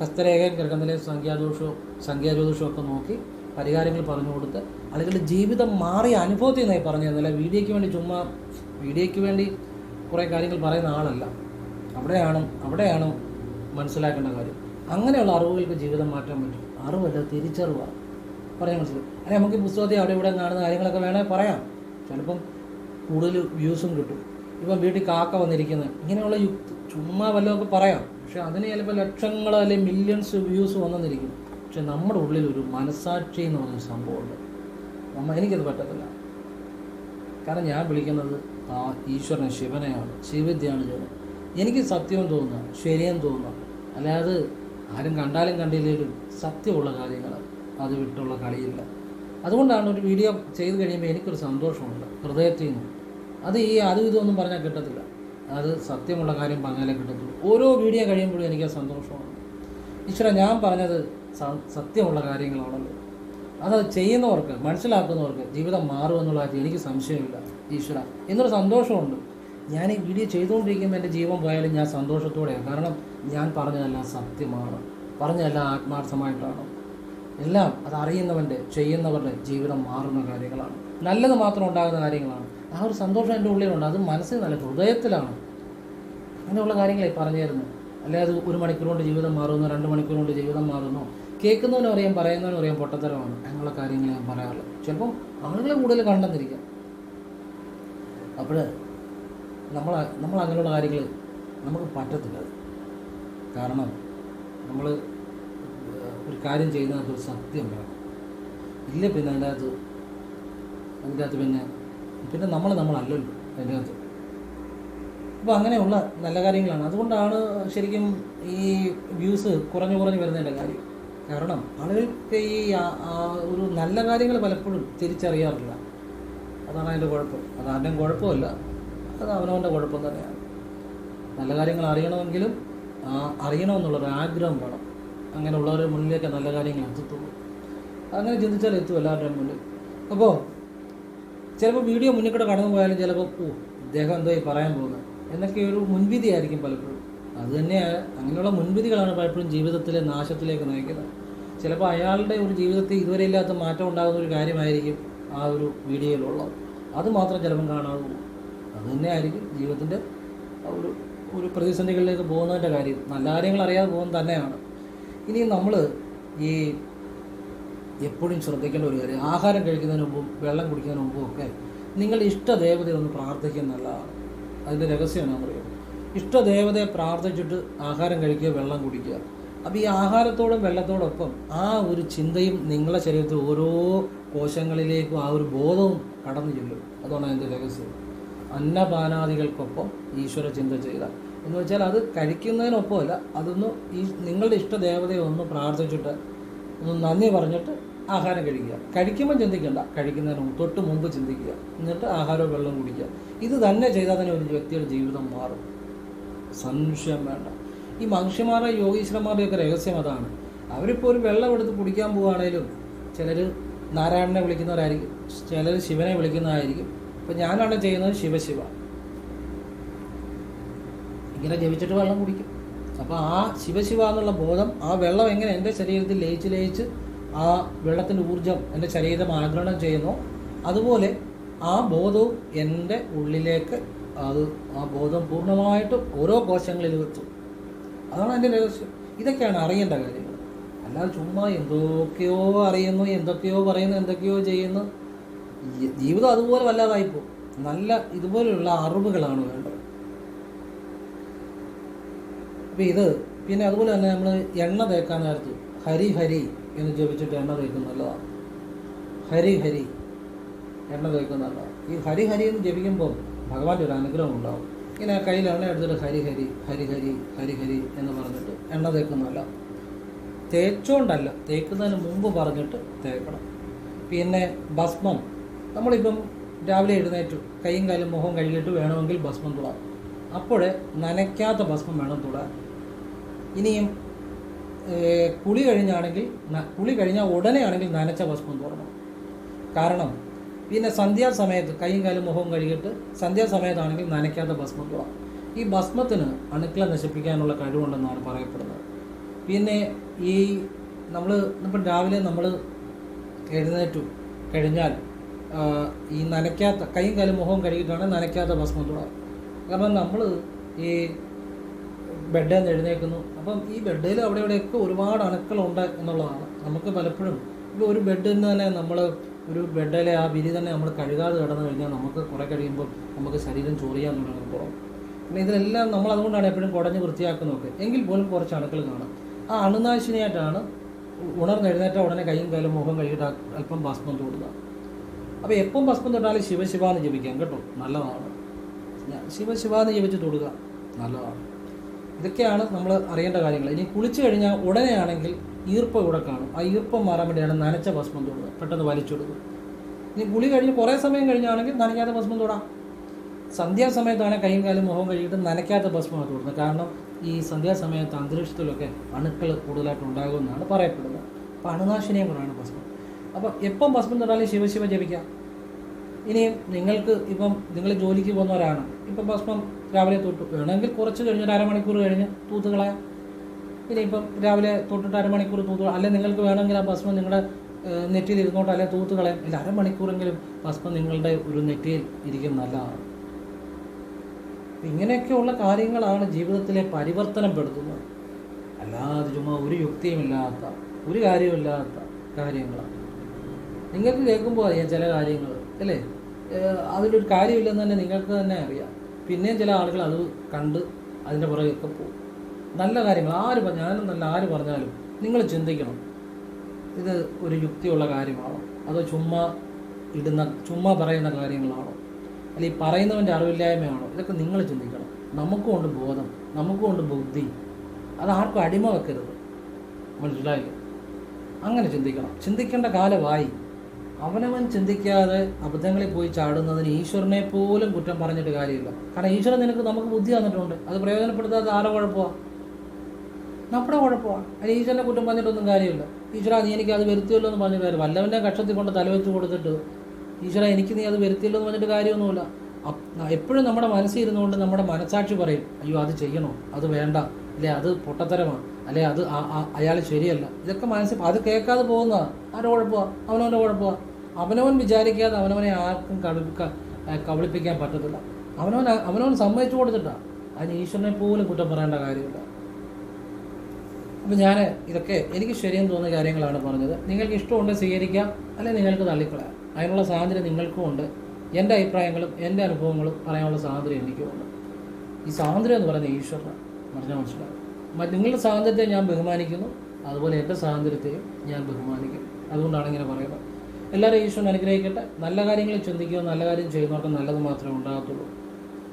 ഹസ്തരേഖയും കിടക്കുന്നതിലെ സംഖ്യാദോഷവും സംഖ്യാജ്യോതിഷവും ഒക്കെ നോക്കി പരിഹാരങ്ങൾ പറഞ്ഞു കൊടുത്ത് ആളുകളുടെ ജീവിതം മാറിയ അനുഭവത്തിൽ നിന്നായി പറഞ്ഞു തന്നില്ല വീഡിയോയ്ക്ക് വേണ്ടി ചുമ്മാ വീഡിയോയ്ക്ക് വേണ്ടി കുറേ കാര്യങ്ങൾ പറയുന്ന ആളല്ല. അവിടെയാണ് അവിടെയാണ് മനസ്സിലാക്കേണ്ട കാര്യം. അങ്ങനെയുള്ള അറിവുകൾക്ക് ജീവിതം മാറ്റാൻ പറ്റും. അറിവല്ല തിരിച്ചറിവാണ് പറയാൻ മനസ്സിലായി. അല്ലെ നമുക്ക് പുസ്തകത്തിൽ അവിടെ ഇവിടെ കാണുന്ന കാര്യങ്ങളൊക്കെ വേണേൽ പറയാം. ചിലപ്പം കൂടുതൽ വ്യൂസും കിട്ടും. ഇപ്പം വീട്ടിൽ കാക്ക വന്നിരിക്കുന്നത് ഇങ്ങനെയുള്ള യുക്തി ചുമ്മാ വല്ലതൊക്കെ പറയാം. പക്ഷെ അതിന് ചിലപ്പോൾ ലക്ഷങ്ങൾ അല്ലെങ്കിൽ മില്യൺസ് വ്യൂസ് വന്നെന്നിരിക്കും പക്ഷെ നമ്മുടെ ഉള്ളിൽ ഒരു മനസാക്ഷി എന്ന് പറഞ്ഞ സംഭവമുണ്ട്. നമ്മ എനിക്കത് പറ്റത്തില്ല. കാരണം ഞാൻ വിളിക്കുന്നത് ആ ഈശ്വരനെ ശിവനെയാണ്. ശിവവിദ്യയാണ് ചെയ്യുന്നത് എനിക്ക് സത്യം തോന്നുക ശരിയെന്ന് തോന്നുക. അല്ലാതെ ആരും കണ്ടാലും കണ്ടില്ലെങ്കിലും സത്യമുള്ള കാര്യങ്ങൾ അത് വിട്ടുള്ള കളിയില്ല. അതുകൊണ്ടാണ് ഒരു വീഡിയോ ചെയ്ത് കഴിയുമ്പോൾ എനിക്കൊരു സന്തോഷമുണ്ട്. ഹൃദയത്തിൽ നിന്ന്. അത് ഈ അതും ഇതൊന്നും പറഞ്ഞാൽ കിട്ടത്തില്ല. അത് സത്യമുള്ള കാര്യം പറഞ്ഞാലേ കിട്ടത്തുള്ളൂ. ഓരോ വീഡിയോ കഴിയുമ്പോഴും എനിക്ക് സന്തോഷമാണ്. ഈശ്വര ഞാൻ പറഞ്ഞത് സത്യമുള്ള കാര്യങ്ങളാണല്ലോ. അത് ചെയ്യുന്നവർക്ക് മനസ്സിലാക്കുന്നവർക്ക് ജീവിതം മാറുമെന്നുള്ള കാര്യം എനിക്ക് സംശയമില്ല ഈശ്വര. എന്നൊരു സന്തോഷമുണ്ട്. ഞാൻ ഈ വീഡിയോ ചെയ്തുകൊണ്ടിരിക്കുമ്പോൾ എന്റെ ജീവൻ പോയാലും ഞാൻ സന്തോഷത്തോടെയാണ് കാരണം ഞാൻ പറഞ്ഞതെല്ലാം സത്യമാണ്. പറഞ്ഞതെല്ലാം ആത്മാർത്ഥമായിട്ടാണ്. എല്ലാം അത് അറിയുന്നവന്റെ ചെയ്യുന്നവരുടെ ജീവിതം മാറുന്ന കാര്യങ്ങളാണ്. നല്ലത് മാത്രം ഉണ്ടാകുന്ന കാര്യങ്ങളാണ്. ആ ഒരു സന്തോഷം എന്റെ ഉള്ളിലുണ്ട്. അത് മനസ്സിൽ നല്ല ഹൃദയത്തിലാണ്. അങ്ങനെയുള്ള കാര്യങ്ങളെ പറഞ്ഞായിരുന്നു തരുന്നത് അല്ലാതെ ഒരു മണിക്കൂർ കൊണ്ട് ജീവിതം മാറുന്നു രണ്ട് മണിക്കൂർ കൊണ്ട് ജീവിതം മാറുന്നു. കേൾക്കുന്നവനും അറിയാം പറയുന്നവനും അറിയാം പൊട്ടത്തരമാണ്. അങ്ങനെയുള്ള കാര്യങ്ങൾ ഞാൻ പറയാറുള്ളത് ചിലപ്പം ആളുകളെ കൂടുതൽ കണ്ടെന്നിരിക്കാം. അപ്പോൾ നമ്മൾ നമ്മൾ അങ്ങനെയുള്ള കാര്യങ്ങൾ നമുക്ക് പറ്റത്തില്ല. കാരണം നമ്മൾ ഒരു കാര്യം ചെയ്യുന്നതിനകത്ത് ഒരു സത്യം വേണം ഇല്ല പിന്നെ അതിന്റെ അകത്ത് അതിന്റെ അകത്ത് പിന്നെ പിന്നെ നമ്മൾ നമ്മളല്ലല്ലോ അതിന്റെ അകത്ത്. അപ്പോൾ അങ്ങനെയുള്ള നല്ല കാര്യങ്ങളാണ്. അതുകൊണ്ടാണ് ശരിക്കും ഈ വ്യൂസ് കുറഞ്ഞു കുറഞ്ഞു വരുന്നതിന്റെ കാര്യം. കാരണം ആളുകൾക്ക് ഈ ഒരു നല്ല കാര്യങ്ങൾ പലപ്പോഴും തിരിച്ചറിയാറില്ല. അതാണ് അതിന്റെ കുഴപ്പം. അത് കുഴപ്പമല്ല. അത് അവനവന്റെ കുഴപ്പം തന്നെയാണ്. നല്ല കാര്യങ്ങൾ അറിയണമെങ്കിലും അറിയണമെന്നുള്ളൊരു ആഗ്രഹം വേണം. അങ്ങനെയുള്ളവരുടെ മുന്നിലേക്ക് നല്ല കാര്യങ്ങൾ എത്തത്തുള്ളൂ. അങ്ങനെ ചിന്തിച്ചാൽ എത്തും എല്ലാവരുടെയും മുന്നിൽ. അപ്പോൾ ചിലപ്പോൾ വീഡിയോ മുന്നിൽ കൂടെ കടന്നു പോയാലും ചിലപ്പോൾ ഓ ഇദ്ദേഹം എന്തോ പറയാൻ പോകുന്നത്. എന്നൊക്കെ ഒരു മുൻവിധി ആയിരിക്കും പലപ്പോഴും. അത് തന്നെ അങ്ങനെയുള്ള മുൻവിധികളാണ് പലപ്പോഴും ജീവിതത്തിലെ നാശത്തിലേക്ക് നയിക്കുന്നത്. ചിലപ്പോൾ അയാളുടെ ഒരു ജീവിതത്തിൽ ഇതുവരെ ഇല്ലാത്ത മാറ്റം ഉണ്ടാകുന്ന ഒരു കാര്യമായിരിക്കും ആ ഒരു വീഡിയോയിലുള്ളത്. അത് മാത്രം ചിലപ്പം കാണാതെ അത് തന്നെ ആയിരിക്കും ജീവിതത്തിന്റെ ഒരു ഒരു പ്രതിസന്ധികളിലേക്ക് പോകുന്നതിന്റെ കാര്യം. നല്ല കാര്യങ്ങൾ അറിയാതെ പോകുന്നത് തന്നെയാണ്. ഇനി നമ്മൾ ഈ എപ്പോഴും ശ്രദ്ധിക്കേണ്ട ഒരു കാര്യം ആഹാരം കഴിക്കുന്നതിന് മുമ്പും വെള്ളം കുടിക്കുന്നതിന് മുമ്പും ഒക്കെ നിങ്ങളുടെ ഇഷ്ടദേവതയെ ഒന്ന് പ്രാർത്ഥിക്കുന്നത് നല്ലതാണ് അതിന്റെ രഹസ്യം എന്നാണെന്നറിയാം ഇഷ്ടദേവതയെ പ്രാർത്ഥിച്ചിട്ട് ആഹാരം കഴിക്കുക വെള്ളം കുടിക്കുക. അപ്പോൾ ഈ ആഹാരത്തോടും വെള്ളത്തോടൊപ്പം ആ ഒരു ചിന്തയും നിങ്ങളുടെ ശരീരത്തിൽ ഓരോ കോശങ്ങളിലേക്കും ആ ഒരു ബോധവും കടന്നു ചെല്ലും. അതാണ് അതിന്റെ രഹസ്യം. അന്നപാനാദികൾക്കൊപ്പം ഈശ്വര ചിന്ത ചെയ്ത എന്ന് വെച്ചാൽ അത് കഴിക്കുന്നതിനൊപ്പമല്ല അതൊന്ന് ഈ നിങ്ങളുടെ ഇഷ്ടദേവതയെ ഒന്ന് പ്രാർത്ഥിച്ചിട്ട് ഒന്ന് നന്ദി പറഞ്ഞിട്ട് ആഹാരം കഴിക്കുക. കഴിക്കുമ്പോൾ ചിന്തിക്കണ്ട കഴിക്കുന്നതിന് തൊട്ട് മുമ്പ് ചിന്തിക്കുക. എന്നിട്ട് ആഹാരവും വെള്ളം കുടിക്കുക. ഇത് തന്നെ ചെയ്താൽ തന്നെ ഒരു വ്യക്തിയുടെ ജീവിതം മാറും. സംശയം വേണ്ട. ഈ മനുഷ്യന്മാരുടെ യോഗീശ്വരന്മാരുടെയൊക്കെ രഹസ്യം അതാണ്. അവരിപ്പോൾ ഒരു വെള്ളം എടുത്ത് കുടിക്കാൻ പോവുകയാണേലും ചിലർ നാരായണനെ വിളിക്കുന്നവരായിരിക്കും ചിലർ ശിവനെ വിളിക്കുന്നതായിരിക്കും ഇപ്പം ഞാനാണ് ചെയ്യുന്നത് ശിവശിവ. ഇങ്ങനെ ജപിച്ചിട്ട് വെള്ളം കുടിക്കും. അപ്പോൾ ആ ശിവശിവ എന്നുള്ള ബോധം ആ വെള്ളം എങ്ങനെ എന്റെ ശരീരത്തിൽ ലയിച്ച് ലയിച്ച് ആ വെള്ളത്തിന്റെ ഊർജം എന്റെ ശരീരം ആഗ്രഹണം ചെയ്യുന്നു അതുപോലെ ആ ബോധവും എന്റെ ഉള്ളിലേക്ക് അത് ആ ബോധം പൂർണമായിട്ടും ഓരോ കോശങ്ങളിലും എത്തും. അതാണ് എന്റെ രഹസ്യം. ഇതൊക്കെയാണ് അറിയേണ്ട കാര്യങ്ങൾ. അല്ലാതെ ചുമ്മാ എന്തൊക്കെയോ അറിയുന്നു എന്തൊക്കെയോ പറയുന്നു എന്തൊക്കെയോ ചെയ്യുന്നു. ജീവിതം അതുപോലെ വല്ലാതായിപ്പോ നല്ല ഇതുപോലെയുള്ള അറിവുകളാണ് വേണ്ടത്. അപ്പോൾ ഇത് പിന്നെ അതുപോലെ തന്നെ നമ്മൾ എണ്ണ തേക്കാൻ നേരത്ത് ഹരി ഹരി എന്ന് ജപിച്ചിട്ട് എണ്ണ തേക്കുന്നത് നല്ലതാണ് ഹരി ഹരി എണ്ണ തേക്കുന്നത് നല്ലതാണ് ഈ ഹരി ഹരി എന്ന് ജപിക്കുമ്പോൾ ഭഗവാന്റെ ഒരു അനുഗ്രഹം ഉണ്ടാവും. ഇങ്ങനെ കയ്യിൽ എണ്ണ എടുത്തിട്ട് ഹരി ഹരി ഹരി ഹരി ഹരി ഹരി എന്ന് പറഞ്ഞിട്ട് എണ്ണ തേക്കുന്നതല്ല തേച്ചോണ്ടല്ല തേക്കുന്നതിന് മുമ്പ് പറഞ്ഞിട്ട് തേക്കണം. പിന്നെ ഭസ്മം. നമ്മളിപ്പം രാവിലെ എഴുന്നേറ്റു കൈയും കാലും മുഖം കഴുകിയിട്ട് വേണമെങ്കിൽ ഭസ്മം തൊടാം. അപ്പോഴേ നനയ്ക്കാത്ത ഭസ്മം വേണം തൊടാൻ. ഇനിയും കുളി കഴിഞ്ഞാണെങ്കിൽ കുളി കഴിഞ്ഞാൽ ഉടനെ ആണെങ്കിൽ നനച്ച ഭസ്മം തൊടണം കാരണം പിന്നെ സന്ധ്യാസമയത്ത് കൈയും കാലും മുഖവും കഴുകിയിട്ട് സന്ധ്യാസമയത്താണെങ്കിൽ നനയ്ക്കാത്ത ഭസ്മം തുറ ഈ ഭസ്മത്തിന് അണുക്കളെ നശിപ്പിക്കാനുള്ള കഴിവുണ്ടെന്നാണ് പറയപ്പെടുന്നത്. പിന്നെ ഈ നമ്മൾ ഇപ്പം രാവിലെ നമ്മൾ എഴുന്നേറ്റു കഴിഞ്ഞാൽ ഈ നനയ്ക്കാത്ത കൈയും കാലും മുഖവും കഴുകിയിട്ടാണ് നനയ്ക്കാത്ത ഭസ്മം തുറ കാരണം നമ്മൾ ഈ ബെഡിൽ നിന്ന് എഴുന്നേൽക്കുന്നു അപ്പം ഈ ബെഡിൽ അവിടെ ഇവിടെയൊക്കെ ഒരുപാട് അണുക്കളുണ്ട് എന്നുള്ളതാണ്. നമുക്ക് പലപ്പോഴും ഇപ്പോൾ ഒരു ബെഡിൽ നിന്ന് തന്നെ നമ്മൾ ഒരു ബെഡിലെ ആ വിരി തന്നെ നമ്മൾ കഴുകാതെ കിടന്നു കഴിഞ്ഞാൽ നമുക്ക് കുറേ കഴിയുമ്പോൾ നമുക്ക് ശരീരം ചൊറിയാൻ തുടങ്ങുമ്പോൾ. പിന്നെ ഇതിലെല്ലാം നമ്മൾ അതുകൊണ്ടാണ് എപ്പോഴും കുടഞ്ഞ് വൃത്തിയാക്കുന്നതൊക്കെ. എങ്കിൽ പോലും കുറച്ച് അണുക്കൾ കാണാം. ആ അണുനാശിനിയായിട്ടാണ് ഉണർന്നെഴുന്നേറ്റ ഉടനെ കൈയും കാലും മുഖം കഴുകിയിട്ട് അല്പം ഭസ്മം തൊടുക. അപ്പോൾ എപ്പം ഭസ്മം തൊട്ടാലും ശിവശിവ എന്ന് ജപിക്കാം കേട്ടോ. നല്ലതാണ്. ശിവശിവ എന്ന് ജപിച്ച് തൊടുക. നല്ലതാണ്. ഇതൊക്കെയാണ് നമ്മൾ അറിയേണ്ട കാര്യങ്ങൾ. ഇനി കുളിച്ചു കഴിഞ്ഞാൽ ഉടനെയാണെങ്കിൽ ഈർപ്പം ഇവിടെ കാണും. ആ ഈർപ്പം മാറാൻ വേണ്ടിയാണ് നനച്ച ഭസ്മം തൊടുക. പെട്ടെന്ന് വലിച്ചെടുക്കും ഇനി കുളി കഴിഞ്ഞ് കുറേ സമയം കഴിഞ്ഞാണെങ്കിൽ നനയ്ക്കാത്ത ഭസ്മം തൊടാം. സന്ധ്യാസമയത്താണ് കൈയും കാലും മുഖം കഴുകിയിട്ട് നനയ്ക്കാത്ത ഭസ്മമാണ് തൊടുന്നത്. കാരണം ഈ സന്ധ്യാസമയത്ത് അന്തരീക്ഷത്തിലൊക്കെ അണുക്കൾ കൂടുതലായിട്ട് ഉണ്ടാകുമെന്നാണ് പറയപ്പെടുന്നത്. അപ്പോൾ അണുനാശിനിയും കൂടാണ് ഭസ്മം. അപ്പോൾ എപ്പം ഭസ്മം തൊടാലും ശിവശിവ ജപിക്കാം. ഇനിയും നിങ്ങൾക്ക് ഇപ്പം നിങ്ങൾ ജോലിക്ക് പോകുന്നവരാണ്. ഇപ്പം ഭസ്മം രാവിലെ തൊട്ട്. വേണമെങ്കിൽ കുറച്ച് കഴിഞ്ഞ് അരമണിക്കൂർ കഴിഞ്ഞ് തൂത്ത് കളയാം ഇനിയിപ്പം രാവിലെ തൊട്ടിട്ട് അരമണിക്കൂർ തൂത്ത് അല്ലെങ്കിൽ നിങ്ങൾക്ക് വേണമെങ്കിൽ ആ ഭസ്മം നിങ്ങളുടെ നെറ്റിയിൽ ഇരുന്നോട്ട് അല്ലെങ്കിൽ തൂത്ത് കളയാം ഇല്ല അരമണിക്കൂറെങ്കിലും ഭസ്മം നിങ്ങളുടെ ഒരു നെറ്റിയിൽ ഇരിക്കും നല്ലതാണ്. ഇങ്ങനെയൊക്കെയുള്ള കാര്യങ്ങളാണ് ജീവിതത്തിലെ പരിവർത്തനം പെടുത്തുന്നത്. അല്ലാതെ ചുമ്മാ ഒരു യുക്തിയുമില്ലാത്ത ഒരു കാര്യമില്ലാത്ത കാര്യങ്ങളാണ്. നിങ്ങൾക്ക് കേൾക്കുമ്പോൾ അറിയാം ചില കാര്യങ്ങൾ അല്ലേ? അതിലൊരു കാര്യമില്ലെന്ന് തന്നെ നിങ്ങൾക്ക് തന്നെ അറിയാം. പിന്നെയും ചില ആളുകൾ അത് കണ്ട് അതിന്റെ പുറകെയൊക്കെ പോകും. നല്ല കാര്യങ്ങൾ. ആര് പറഞ്ഞാലും നല്ല ആര് പറഞ്ഞാലും നിങ്ങൾ ചിന്തിക്കണം. ഇത് ഒരു യുക്തിയുള്ള കാര്യമാണോ? അതോ ചുമ്മാ ഇടുന്ന ചുമ്മാ പറയുന്ന കാര്യങ്ങളാണോ? അല്ലെങ്കിൽ ഈ പറയുന്നവന്റെ അറിവില്ലായ്മയാണോ? ഇതൊക്കെ നിങ്ങൾ ചിന്തിക്കണം. നമുക്കും കൊണ്ട് ബോധം. നമുക്കും കൊണ്ട് ബുദ്ധി. അത് ആർക്കും അടിമ വെക്കരുത്. മനസ്സിലായില്ലേ? അങ്ങനെ ചിന്തിക്കണം. ചിന്തിക്കേണ്ട കാലമായി അവനവൻ ചിന്തിക്കാതെ അബദ്ധങ്ങളിൽ പോയി ചാടുന്നതിന് ഈശ്വരനെ പോലും കുറ്റം പറഞ്ഞിട്ട് കാര്യമില്ല. കാരണം ഈശ്വരൻ നിനക്ക് നമുക്ക് ബുദ്ധി തന്നിട്ടുണ്ട്. അത് പ്രയോജനപ്പെടുത്താതെ ആരെ കുഴപ്പമാണ് നമ്മുടെ കുഴപ്പമാണ് അതിന് ഈശ്വരനെ കുറ്റം പറഞ്ഞിട്ടൊന്നും കാര്യമില്ല. ഈശ്വര നീ എനിക്ക് അത് വരുത്തിയല്ലോ എന്ന് പറഞ്ഞിട്ട് കാര്യം. വല്ലവന്റെ കക്ഷത്തിൽ കൊണ്ട് തലവെച്ച് കൊടുത്തിട്ട് ഈശ്വര എനിക്ക് നീ അത് വരുത്തിയല്ലോ എന്ന് പറഞ്ഞിട്ട് കാര്യമൊന്നുമില്ല. എപ്പോഴും നമ്മുടെ മനസ്സിൽ ഇരുന്നുകൊണ്ട് നമ്മുടെ മനസാക്ഷി പറയും അയ്യോ അത് ചെയ്യണോ? അത് വേണ്ട. അല്ലെ അത് പൊട്ടത്തരമാണ്. അല്ലെ അത് അയാൾ ശരിയല്ല. ഇതൊക്കെ മനസ്സിൽ അത് കേൾക്കാതെ പോകുന്ന ആരുടെ കുഴപ്പമാണ് അവനവന്റെ കുഴപ്പമാണ് അവനവൻ വിചാരിക്കാതെ അവനവനെ ആർക്കും കബളിപ്പിക്കാൻ പറ്റത്തില്ല. അവനവൻ അവനവൻ സമ്മതിച്ചു കൊടുത്തിട്ടാണ് അതിന് ഈശ്വരനെ പോലും കുറ്റം പറയേണ്ട കാര്യമില്ല. അപ്പം ഞാൻ ഇതൊക്കെ എനിക്ക് ശരിയെന്ന് തോന്നുന്ന കാര്യങ്ങളാണ് പറഞ്ഞത്. നിങ്ങൾക്ക് ഇഷ്ടമുണ്ട് സ്വീകരിക്കാം അല്ലെങ്കിൽ നിങ്ങൾക്ക് തള്ളിക്കളയാം. അതിനുള്ള സ്വാതന്ത്ര്യം നിങ്ങൾക്കും ഉണ്ട്. എന്റെ അഭിപ്രായങ്ങളും എന്റെ അനുഭവങ്ങളും പറയാനുള്ള സ്വാതന്ത്ര്യം എനിക്കും ഉണ്ട്. ഈ സ്വാതന്ത്ര്യം എന്ന് പറയുന്നത് ഈശ്വരനാണ്. പറഞ്ഞാൽ മനസ്സിലാവും നിങ്ങളുടെ സ്വാതന്ത്ര്യത്തെ ഞാൻ ബഹുമാനിക്കുന്നു. അതുപോലെ എന്റെ സ്വാതന്ത്ര്യത്തെയും ഞാൻ ബഹുമാനിക്കും. അതുകൊണ്ടാണ് ഇങ്ങനെ പറയുന്നത്. എല്ലാവരും ഈശ്വരൻ അനുഗ്രഹിക്കട്ടെ. നല്ല കാര്യങ്ങൾ ചിന്തിക്കുക നല്ല കാര്യം ചെയ്യുന്നവർക്ക് നല്ലത് മാത്രമേ ഉണ്ടാകത്തുള്ളൂ.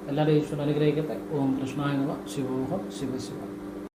എല്ലാവരും ഈശ്വരൻ അനുഗ്രഹിക്കട്ടെ. ഓം കൃഷ്ണായ നമ. ശിവോഹം ശിവശിവ.